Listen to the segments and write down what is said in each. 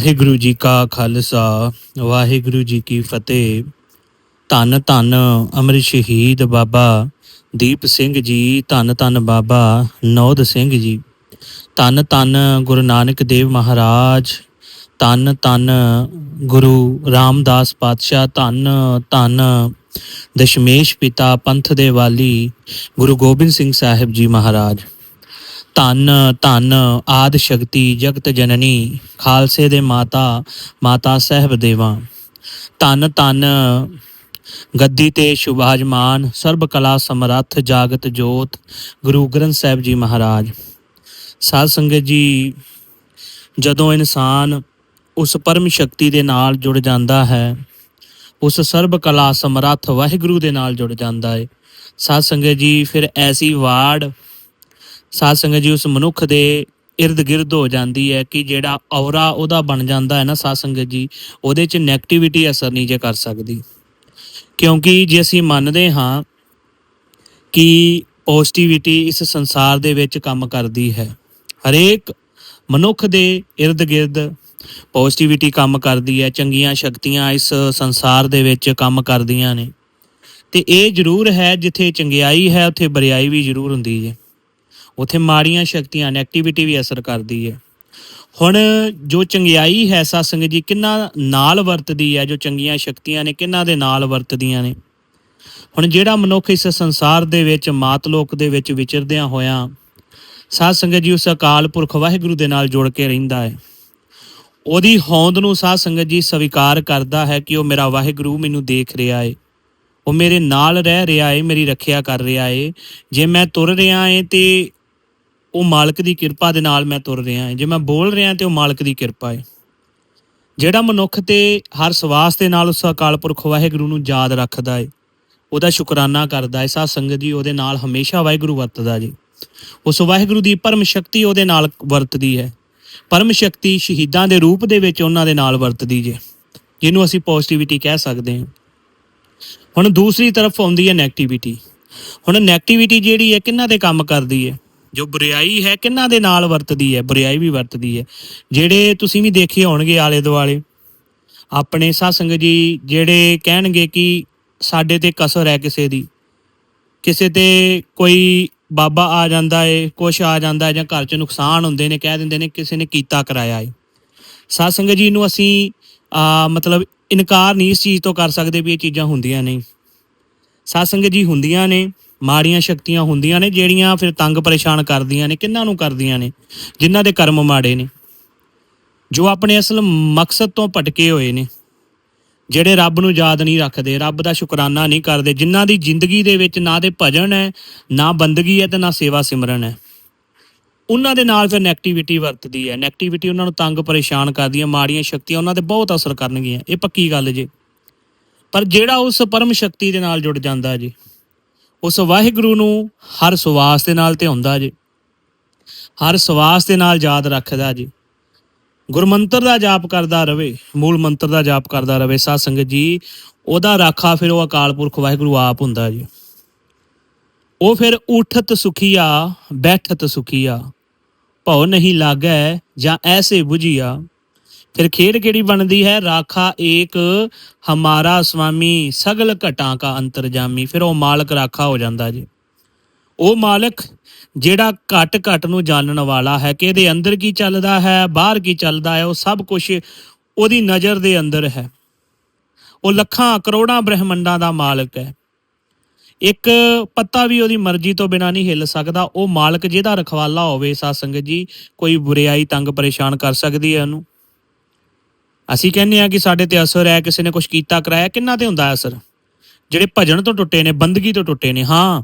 ਵਾਹਿਗੁਰੂ ਜੀ ਕਾ ਖਾਲਸਾ, ਵਾਹਿਗੁਰੂ ਜੀ ਕੀ ਫਤਿਹ। ਧੰਨ ਧੰਨ ਅਮਰ ਸ਼ਹੀਦ ਬਾਬਾ ਦੀਪ ਸਿੰਘ ਜੀ, ਧੰਨ ਧੰਨ ਬਾਬਾ ਨੌਦ ਸਿੰਘ ਜੀ। ਧੰਨ ਧੰਨ ਗੁਰੂ ਨਾਨਕ ਦੇਵ ਮਹਾਰਾਜ, ਧੰਨ ਧੰਨ ਗੁਰੂ ਰਾਮਦਾਸ ਪਾਤਸ਼ਾਹ, ਧੰਨ ਧੰਨ ਦਸ਼ਮੇਸ਼ ਪਿਤਾ ਪੰਥ ਦੇ ਵਾਲੀ ਗੁਰੂ ਗੋਬਿੰਦ ਸਿੰਘ ਸਾਹਿਬ ਜੀ ਮਹਾਰਾਜ। ਧੰਨ ਧੰਨ ਆਦ ਸ਼ਕਤੀ ਜਗਤ ਜਨਨੀ, ਖਾਲਸੇ ਦੇ ਮਾਤਾ ਮਾਤਾ ਸਾਹਿਬ ਦੇਵਾ। ਧੰਨ ਧੰਨ ਗੱਦੀ ਤੇ ਸ਼ੁਭਾਜਮਾਨ, ਸਰਬ ਕਲਾ ਸਮਰੱਥ ਜਾਗਤ ਜੋਤ, ਗੁਰੂ ਗ੍ਰੰਥ ਸਾਹਿਬ ਜੀ ਮਹਾਰਾਜ। ਸਾਧ ਸੰਗਤ ਜੀ, ਜਦੋਂ ਇਨਸਾਨ ਉਸ ਪਰਮ ਸ਼ਕਤੀ ਦੇ ਨਾਲ ਜੁੜ ਜਾਂਦਾ ਹੈ, ਉਸ ਸਰਬ ਕਲਾ ਸਮਰੱਥ ਵਾਹਿਗੁਰੂ ਦੇ ਨਾਲ ਜੁੜ ਜਾਂਦਾ ਹੈ, ਸਾਧ ਸੰਗਤ ਜੀ, ਫਿਰ ਐਸੀ ਵਾੜ ਸਾਧ ਸੰਗਤ ਜੀ, ਉਸ ਮਨੁੱਖ ਦੇ ਇਰਦ ਗਿਰਦ ਹੋ ਜਾਂਦੀ ਹੈ ਕਿ ਜਿਹੜਾ ਔਰਾ ਉਹਦਾ ਬਣ ਜਾਂਦਾ ਹੈ ਨਾ ਸਾਧ ਸੰਗਤ ਜੀ, ਉਹਦੇ 'ਚ 네ਗੇਟਿਵਿਟੀ ਅਸਰ ਨਹੀਂ ਜੇ ਕਰ ਸਕਦੀ। ਕਿਉਂਕਿ ਜੇ ਅਸੀਂ ਮੰਨਦੇ ਹਾਂ ਕਿ ਪੋਜ਼ਿਟਿਵਿਟੀ ਇਸ ਸੰਸਾਰ ਦੇ ਵਿੱਚ ਕੰਮ ਕਰਦੀ ਹੈ, ਹਰੇਕ ਮਨੁੱਖ ਦੇ ਇਰਦ ਗਿਰਦ ਪੋਜ਼ਿਟਿਵਿਟੀ ਕੰਮ ਕਰਦੀ ਹੈ, ਚੰਗੀਆਂ ਸ਼ਕਤੀਆਂ ਇਸ ਸੰਸਾਰ ਦੇ ਵਿੱਚ ਕੰਮ ਕਰਦੀਆਂ ਨੇ। ਤੇ ਇਹ ਜ਼ਰੂਰ ਹੈ ਜਿੱਥੇ ਚੰਗਿਆਈ ਹੈ, ਉੱਥੇ ਬਰਿਆਈ ਵੀ ਜ਼ਰੂਰ ਹੁੰਦੀ ਹੈ। ਉਥੇ ਮਾੜੀਆਂ ਸ਼ਕਤੀਆਂ ਨੈਗੇਟਿਵਿਟੀ ਵੀ ਅਸਰ ਕਰਦੀ ਹੈ। ਹੁਣ ਜੋ ਚੰਗਿਆਈ ਹੈ ਸਤਸੰਗ ਜੀ, ਕਿੰਨਾ ਨਾਲ ਵਰਤਦੀ ਹੈ, ਜੋ ਚੰਗੀਆਂ ਸ਼ਕਤੀਆਂ ਨੇ, ਕਿੰਨਾ ਦੇ ਨਾਲ ਵਰਤਦੀਆਂ ਨੇ? ਹੁਣ ਜਿਹੜਾ ਮਨੁੱਖ ਇਸ ਸੰਸਾਰ ਦੇ ਵਿੱਚ, ਮਾਤ ਲੋਕ ਦੇ ਵਿੱਚ ਵਿਚਰਦਿਆਂ ਹੋਇਆਂ ਸਾਧ ਸੰਗਤ ਜੀ ਉਸ ਅਕਾਲ ਪੁਰਖ ਵਾਹਿਗੁਰੂ ਦੇ ਨਾਲ ਜੁੜ ਕੇ ਰਹਿੰਦਾ ਹੈ। ਉਹਦੀ ਹੋਂਦ ਨੂੰ ਸਾਧ ਸੰਗਤ ਜੀ ਸਵੀਕਾਰ ਕਰਦਾ ਹੈ ਕਿ ਉਹ ਮੇਰਾ ਵਾਹਿਗੁਰੂ ਮੈਨੂੰ ਦੇਖ ਰਿਹਾ ਹੈ ਉਹ ਮੇਰੇ ਨਾਲ ਰਹਿ ਰਿਹਾ ਹੈ ਮੇਰੀ ਰੱਖਿਆ ਕਰ ਰਿਹਾ ਏ। ਜੇ ਮੈਂ ਤੁਰ ਰਿਹਾ ਏ ਤੇ ਉਹ ਮਾਲਕ ਦੀ ਕਿਰਪਾ ਦੇ ਨਾਲ ਮੈਂ ਤੁਰ ਰਿਹਾ ਹਾਂ। ਜੇ ਮੈਂ ਬੋਲ ਰਿਹਾ ਤੇ ਉਹ ਮਾਲਕ ਦੀ ਕਿਰਪਾ ਹੈ। ਜਿਹੜਾ ਮਨੁੱਖ ਤੇ ਹਰ ਸਵਾਸ ਦੇ ਨਾਲ ਉਸ ਅਕਾਲ ਪੁਰਖ ਵਾਹਿਗੁਰੂ ਨੂੰ ਯਾਦ ਰੱਖਦਾ ਹੈ, ਉਹਦਾ ਸ਼ੁਕਰਾਨਾ ਕਰਦਾ ਹੈ। ਸਾਧ ਸੰਗਤ ਜੀ ਉਹਦੇ ਨਾਲ ਹਮੇਸ਼ਾ ਵਾਹਿਗੁਰੂ ਵਰਤਦਾ ਜੀ। ਉਸ ਵਾਹਿਗੁਰੂ ਦੀ ਪਰਮ ਸ਼ਕਤੀ ਉਹਦੇ ਨਾਲ ਵਰਤਦੀ ਹੈ। ਪਰਮ ਸ਼ਕਤੀ ਸ਼ਹੀਦਾਂ ਦੇ ਰੂਪ ਦੇ ਵਿੱਚ ਉਹਨਾਂ ਦੇ ਨਾਲ ਵਰਤਦੀ ਜੇ, ਜਿਹਨੂੰ ਅਸੀਂ ਪੋਜ਼ਿਟਿਵਿਟੀ ਕਹਿ ਸਕਦੇ ਹਾਂ। ਹੁਣ ਦੂਸਰੀ ਤਰਫ ਆਉਂਦੀ ਹੈ 네ਗੇਟਿਵਿਟੀ ਹੁਣ 네ਗੇਟਿਵਿਟੀ ਜਿਹੜੀ ਹੈ ਕਿੰਨਾ ਦੇ ਕੰਮ ਕਰਦੀ ਹੈ? ਜੋ ਬੁਰੀਾਈ ਹੈ, ਕਿੰਨਾ ਦੇ ਨਾਲ ਵਰਤਦੀ ਹੈ? ਬੁਰੀਾਈ ਵੀ ਵਰਤਦੀ ਹੈ। ਜਿਹੜੇ ਤੁਸੀਂ ਵੀ ਦੇਖੇ ਹੋਣਗੇ ਆਲੇ ਦੁਆਲੇ, ਆਪਣੇ ਸਾਧ ਜੀ ਜਿਹੜੇ ਕਹਿਣਗੇ ਕਿ ਸਾਡੇ ਤੇ ਕਸਰ ਹੈ ਕਿਸੇ ਦੀ, ਕਿਸੇ ਤੇ ਕੋਈ ਬਾਬਾ ਆ ਜਾਂਦਾ ਏ, ਕੁਛ ਆ ਜਾਂਦਾ ਹੈ ਜਾਂ ਘਰ 'ਚ ਨੁਕਸਾਨ ਹੁੰਦੇ ਨੇ, ਕਹਿ ਦਿੰਦੇ ਨੇ ਕਿਸੇ ਨੇ ਕੀਤਾ ਕਰਾਇਆ ਏ। ਸਾਧ ਜੀ ਨੂੰ ਅਸੀਂ, ਆ, ਮਤਲਬ ਇਨਕਾਰ ਨਹੀਂ ਇਸ ਚੀਜ਼ ਤੋਂ ਕਰ ਸਕਦੇ ਵੀ ਇਹ ਚੀਜ਼ਾਂ ਹੁੰਦੀਆਂ ਨਹੀਂ ਸਾਧ ਜੀ ਹੁੰਦੀਆਂ ਨੇ ਮਾੜੀਆਂ ਸ਼ਕਤੀਆਂ ਹੁੰਦੀਆਂ ਨੇ, ਜਿਹੜੀਆਂ ਫਿਰ ਤੰਗ ਪਰੇਸ਼ਾਨ ਕਰਦੀਆਂ ਨੇ, ਕਿੰਨਾਂ ਨੂੰ ਕਰਦੀਆਂ ਨੇ, ਜਿਨ੍ਹਾਂ ਦੇ ਕਰਮ ਮਾੜੇ ਨੇ। ਜੋ ਆਪਣੇ ਅਸਲ ਮਕਸਦ ਤੋਂ ਭਟਕੇ ਹੋਏ ਨੇ, ਜਿਹੜੇ ਰੱਬ ਨੂੰ ਯਾਦ ਨਹੀਂ ਰੱਖਦੇ, ਰੱਬ ਦਾ ਸ਼ੁਕਰਾਨਾ ਨਹੀਂ ਕਰਦੇ, ਜਿਨ੍ਹਾਂ ਦੀ ਜ਼ਿੰਦਗੀ ਦੇ ਵਿੱਚ ਨਾ ਤੇ ਭਜਨ ਹੈ, ਨਾ ਬੰਦਗੀ ਹੈ ਤੇ ਨਾ ਸੇਵਾ ਸਿਮਰਨ ਹੈ। ਉਹਨਾਂ ਦੇ ਨਾਲ ਫਿਰ ਨੈਗੇਟਿਵਿਟੀ ਵਰਤਦੀ ਹੈ। ਨੈਗੇਟਿਵਿਟੀ ਉਹਨਾਂ ਨੂੰ ਤੰਗ ਪਰੇਸ਼ਾਨ ਕਰਦੀ ਹੈ, ਮਾੜੀਆਂ ਸ਼ਕਤੀਆਂ ਉਹਨਾਂ ਤੇ ਬਹੁਤ ਅਸਰ ਕਰਨਗੀਆਂ। ਇਹ ਪੱਕੀ ਗੱਲ ਜੇ। ਪਰ ਜਿਹੜਾ ਉਸ ਪਰਮ ਸ਼ਕਤੀ ਦੇ ਨਾਲ ਜੁੜ ਜਾਂਦਾ ਜੀ ਉਸ ਵਾਹਿਗੁਰੂ ਨੂੰ ਹਰ ਸਵਾਸ ਦੇ ਨਾਲ ਧਿਆਉਂਦਾ ਜੀ, ਹਰ ਸਵਾਸ ਦੇ ਨਾਲ ਯਾਦ ਰੱਖਦਾ ਜੀ। ਗੁਰਮੰਤਰ ਦਾ ਜਾਪ ਕਰਦਾ ਰਵੇ, ਮੂਲ ਮੰਤਰ ਦਾ ਜਾਪ ਕਰਦਾ ਰਵੇ, ਸਾਧ ਸੰਗਤ ਜੀ, ਉਹਦਾ ਰਾਖਾ ਫਿਰ ਉਹ ਅਕਾਲ ਪੁਰਖ ਵਾਹਿਗੁਰੂ ਆਪ ਹੁੰਦਾ ਜੀ। ਉਹ ਫਿਰ ਉਠਤ ਸੁਖੀਆ, ਬੈਠਤ ਸੁਖੀਆ, ਭਉ ਨਹੀਂ ਲਾਗੈ ਜਾਂ ਐਸੇ 부ਝੀਆ ਫਿਰ ਖੇਡ ਕਿਹੜੀ ਬਣਦੀ ਹੈ? ਰਾਖਾ ਏਕ ਹਮਾਰਾ ਸੁਆਮੀ ਸਗਲ ਘਟਾਂ ਕਾ ਅੰਤਰਜਾਮੀ ਫਿਰ ਉਹ ਮਾਲਕ ਰਾਖਾ ਹੋ ਜਾਂਦਾ ਜੀ। ਉਹ ਮਾਲਕ ਜਿਹੜਾ ਘਟ ਘਟ ਨੂੰ ਜਾਣਨ ਵਾਲਾ ਹੈ ਕਿ ਇਹਦੇ ਅੰਦਰ ਕੀ ਚੱਲਦਾ ਹੈ, ਬਾਹਰ ਕੀ ਚੱਲਦਾ ਹੈ, ਉਹ ਸਭ ਕੁਝ ਉਹਦੀ ਨਜ਼ਰ ਦੇ ਅੰਦਰ ਹੈ। ਉਹ ਲੱਖਾਂ, ਕਰੋੜਾਂ ਬ੍ਰਹਿਮੰਡਾਂ ਦਾ ਮਾਲਕ ਹੈ। ਇੱਕ ਪੱਤਾ ਵੀ ਉਹਦੀ ਮਰਜ਼ੀ ਤੋਂ ਬਿਨਾ ਨਹੀਂ ਹਿੱਲ ਸਕਦਾ। ਉਹ ਮਾਲਕ ਜਿਹਦਾ ਰਖਵਾਲਾ ਹੋਵੇ, ਸਾਧ ਸੰਗਤ ਜੀ, ਕੋਈ ਬੁਰੀਾਈ ਤੰਗ ਪਰੇਸ਼ਾਨ ਕਰ ਸਕਦੀ ਹੈ ਉਹਨੂੰ। ਅਸੀਂ ਕਹਿੰਦੇ ਆ ਕਿ ਸਾਡੇ ਤੇ ਅਸਰ ਹੈ, ਕਿਸੇ ਨੇ ਕੁਝ ਕੀਤਾ, ਕਰਾਇਆ, ਕਿੰਨਾ ਤੇ ਹੁੰਦਾ ਅਸਰ? ਜਿਹੜੇ ਭਜਨ ਤੋਂ ਟੁੱਟੇ ਨੇ, ਬੰਦਗੀ ਤੋਂ ਟੁੱਟੇ ਨੇ, ਹਾਂ।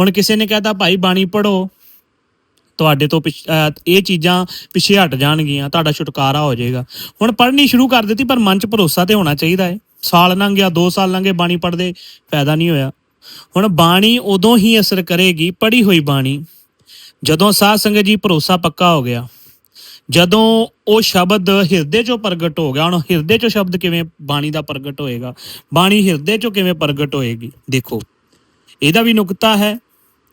ਹੁਣ ਕਿਸੇ ਨੇ ਕਹਤਾ, ਭਾਈ ਬਾਣੀ ਪੜੋ ਤੁਹਾਡੇ ਤੋਂ ਪਿਛ- ਇਹ ਚੀਜ਼ਾਂ ਪਿੱਛੇ ਹਟ ਜਾਣਗੀਆਂ, ਤੁਹਾਡਾ ਛੁਟਕਾਰਾ ਹੋ ਜਾਏਗਾ। ਹੁਣ ਪੜ੍ਹਨੀ ਸ਼ੁਰੂ ਕਰ ਦਿੱਤੀ, ਪਰ ਮਨ 'ਚ ਭਰੋਸਾ ਤੇ ਹੋਣਾ ਚਾਹੀਦਾ ਹੈ ਸਾਲ ਲੰਘ ਗਿਆ 2 ਸਾਲ ਲੰਘੇ, ਬਾਣੀ ਪੜ੍ਹਦੇ ਫਾਇਦਾ ਨਹੀਂ ਹੋਇਆ। ਹੁਣ ਬਾਣੀ ਉਦੋਂ ਹੀ ਅਸਰ ਕਰੇਗੀ, ਪੜ੍ਹੀ ਹੋਈ ਬਾਣੀ, ਜਦੋਂ ਸਾਧ ਸੰਗਤ ਜੀ ਭਰੋਸਾ ਪੱਕਾ ਹੋ ਗਿਆ। ਜਦੋਂ ਉਹ ਸ਼ਬਦ ਹਿਰਦੇ ਚੋਂ ਪ੍ਰਗਟ ਹੋ ਗਿਆ, ਹੁਣ ਹਿਰਦੇ ਚੋਂ ਸ਼ਬਦ ਕਿਵੇਂ, ਬਾਣੀ ਦਾ ਪ੍ਰਗਟ ਹੋਏਗਾ? ਬਾਣੀ ਹਿਰਦੇ ਚੋਂ ਕਿਵੇਂ ਪ੍ਰਗਟ ਹੋਏਗੀ? ਦੇਖੋ, ਇਹਦਾ ਵੀ ਨੁਕਤਾ ਹੈ।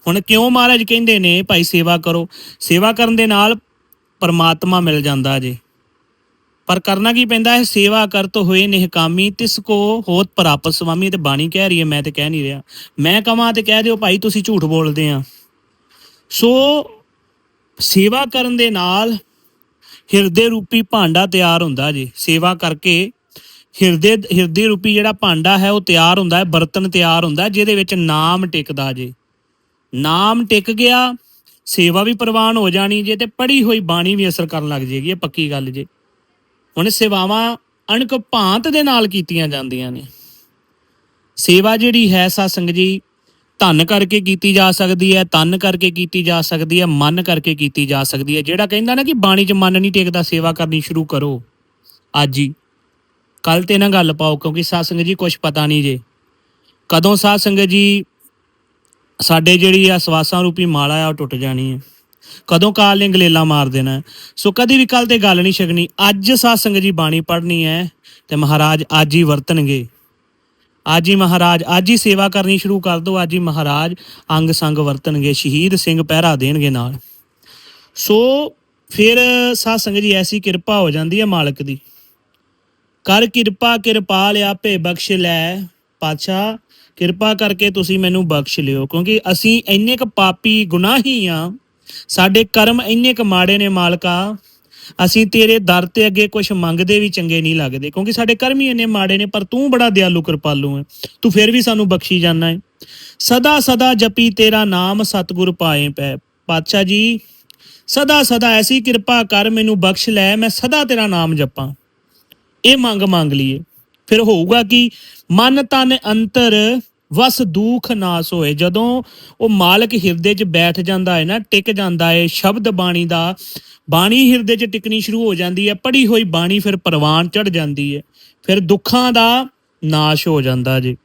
ਹੁਣ ਕਿਉਂ ਮਹਾਰਾਜ ਕਹਿੰਦੇ ਨੇ, ਭਾਈ ਸੇਵਾ ਕਰੋ? ਸੇਵਾ ਕਰਨ ਦੇ ਨਾਲ ਪਰਮਾਤਮਾ ਮਿਲ ਜਾਂਦਾ ਜੇ। ਪਰ ਕਰਨਾ ਕੀ ਪੈਂਦਾ ਹੈ? ਸੇਵਾ ਕਰਤ ਹੋਏ ਨਿਹਕਾਮੀ ਤਿਸ ਕੋ ਹੋਤ ਪ੍ਰਾਪ ਸੁਆਮੀ ਤੇ ਬਾਣੀ ਕਹਿ ਰਹੀ ਹੈ, ਮੈਂ ਤੇ ਕਹਿ ਨਹੀਂ ਰਿਹਾ। ਮੈਂ ਕਹਾਂ ਤੇ ਕਹਿ ਦਿਓ, ਭਾਈ ਤੁਸੀਂ ਝੂਠ ਬੋਲਦੇ ਆ। ਸੋ ਸੇਵਾ ਕਰਨ ਦੇ ਨਾਲ ਹਿਰਦੇ ਰੂਪੀ ਭਾਂਡਾ ਤਿਆਰ ਹੁੰਦਾ ਜੀ, ਸੇਵਾ ਕਰਕੇ। ਹਿਰਦੇ ਹਿਰਦੇ ਰੂਪੀ ਜਿਹੜਾ ਭਾਂਡਾ ਹੈ, ਉਹ ਤਿਆਰ ਹੁੰਦਾ ਹੈ, ਬਰਤਨ ਤਿਆਰ ਹੁੰਦਾ ਜਿਹਦੇ ਵਿੱਚ ਨਾਮ ਟਿਕਦਾ ਜੀ। ਨਾਮ ਟਿਕ ਗਿਆ, ਸੇਵਾ ਵੀ ਪ੍ਰਵਾਨ ਹੋ ਜਾਣੀ ਜੇ, ਤੇ ਪੜ੍ਹੀ ਹੋਈ ਬਾਣੀ ਵੀ ਅਸਰ ਕਰਨ ਲੱਗ ਜੇਗੀ ਇਹ ਪੱਕੀ ਗੱਲ ਜੇ। ਹੁਣ ਸੇਵਾਵਾਂ ਅਣਕ ਭਾਂਤ ਦੇ ਨਾਲ ਕੀਤੀਆਂ ਜਾਂਦੀਆਂ ਨੇ। ਸੇਵਾ ਜਿਹੜੀ ਹੈ, ਸਤਸੰਗ ਜੀ ਧਨ ਕਰਕੇ ਕੀਤੀ ਜਾ ਸਕਦੀ ਹੈ ਤਨ ਕਰਕੇ ਕੀਤੀ ਜਾ ਸਕਦੀ ਹੈ, ਮਨ ਕਰਕੇ ਕੀਤੀ ਜਾ ਸਕਦੀ ਹੈ। ਜਿਹੜਾ ਕਹਿੰਦਾ ਨਾ ਕਿ ਬਾਣੀ 'ਚ ਮਨ ਨਹੀਂ ਟੇਕਦਾ, ਸੇਵਾ ਕਰਨੀ ਸ਼ੁਰੂ ਕਰੋ। ਅੱਜ ਹੀ। ਕੱਲ ਤੇ ਨਾ ਗੱਲ ਪਾਓ, ਕਿਉਂਕਿ ਸਤਸੰਗ ਜੀ ਕੁਝ ਪਤਾ ਨਹੀਂ ਜੇ। ਕਦੋਂ ਸਤਸੰਗ ਜੀ ਸਾਡੇ ਜਿਹੜੀ ਆ ਸਵਾਸਾਂ ਰੂਪੀ ਮਾਲਾ ਆ, ਉਹ ਟੁੱਟ ਜਾਣੀ ਹੈ। ਕਦੋਂ ਕਾਲ ਨੇ ਗਲੇਲਾ ਮਾਰ ਦੇਣਾ ਸੋ ਕਦੀ ਵੀ ਕੱਲ ਤੇ ਗੱਲ ਨਹੀਂ ਛਕਣੀ। ਅੱਜ ਸਤਸੰਗ ਜੀ ਬਾਣੀ ਪੜ੍ਹਨੀ ਹੈ ਤੇ ਮਹਾਰਾਜ ਅੱਜ ਹੀ ਵਰਤਣਗੇ। ਅੱਜ ਹੀ ਮਹਾਰਾਜ, ਅੱਜ ਹੀ ਸੇਵਾ ਕਰਨੀ ਸ਼ੁਰੂ ਕਰ ਦਿਓ, ਅੱਜ ਹੀ ਮਹਾਰਾਜ ਅੰਗ ਸੰਗ ਵਰਤਣਗੇ, ਸ਼ਹੀਦ ਸਿੰਘ ਪਹਿਰਾ ਦੇਣਗੇ ਨਾਲ। ਸੋ ਫਿਰ ਸਤਸੰਗ ਜੀ, ਐਸੀ ਕਿਰਪਾ ਹੋ ਜਾਂਦੀ ਹੈ ਮਾਲਕ ਦੀ। ਕਰ ਕਿਰਪਾ, ਕਿਰਪਾਲ ਆਪੇ ਬਖਸ਼ ਲੈ। ਪਾਤਸ਼ਾਹ, ਕਿਰਪਾ ਕਰਕੇ ਤੁਸੀਂ ਮੈਨੂੰ ਬਖਸ਼ ਲਿਓ, ਕਿਉਂਕਿ ਅਸੀਂ ਇੰਨੇ ਕ ਪਾਪੀ ਗੁਨਾਹੀ ਆ, ਸਾਡੇ ਕਰਮ ਇੰਨੇ ਕ ਮਾੜੇ ਨੇ ਮਾਲਕਾ। ਅਸੀਂ ਤੇਰੇ ਦਰ ਤੇ ਅੱਗੇ ਕੁਝ ਮੰਗਦੇ ਵੀ ਚੰਗੇ ਨਹੀਂ ਲੱਗਦੇ, ਕਿਉਂਕਿ ਸਾਡੇ ਕਰਮ ਹੀ ਇੰਨੇ ਮਾੜੇ ਨੇ, ਪਰ ਤੂੰ ਬੜਾ ਦਿਆਲੂ ਕਿਰਪਾਲੂ ਹੈ। ਤੂੰ ਫਿਰ ਵੀ ਸਾਨੂੰ ਬਖਸ਼ੀ ਜਾਂਦਾ ਹੈ। ਸਦਾ ਸਦਾ ਜਪੀ ਤੇਰਾ ਨਾਮ, ਸਤਿਗੁਰ ਪਾਏ ਪੈ। ਪਾਤਸ਼ਾਹ ਜੀ, ਸਦਾ ਸਦਾ ਐਸੀ ਕਿਰਪਾ ਕਰ, ਮੈਨੂੰ ਬਖਸ਼ ਲੈ, ਮੈਂ ਸਦਾ ਤੇਰਾ ਨਾਮ ਜਪਾਂ। ਇਹ ਮੰਗ ਮੰਗ ਲਈਏ। ਫਿਰ ਹੋਊਗਾ ਕਿ? ਮਨ ਤਨ ਅੰਤਰ ਵਸ ਦੁਖ ਨਾਸ ਹੋਏ। ਜਦੋਂ ਉਹ ਮਾਲਕ ਹਿਰਦੇ 'ਚ ਬੈਠ ਜਾਂਦਾ ਹੈ ਨਾ, ਟਿਕ ਜਾਂਦਾ ਹੈ, ਸ਼ਬਦ ਬਾਣੀ ਦਾ, ਬਾਣੀ ਹਿਰਦੇ 'ਚ ਟਿਕਣੀ ਸ਼ੁਰੂ ਹੋ ਜਾਂਦੀ ਹੈ ਪੜੀ ਹੋਈ ਬਾਣੀ ਫਿਰ ਪ੍ਰਵਾਨ ਚੜ ਜਾਂਦੀ ਹੈ। ਫਿਰ ਦੁੱਖਾਂ ਦਾ ਨਾਸ਼ ਹੋ ਜਾਂਦਾ ਜੀ।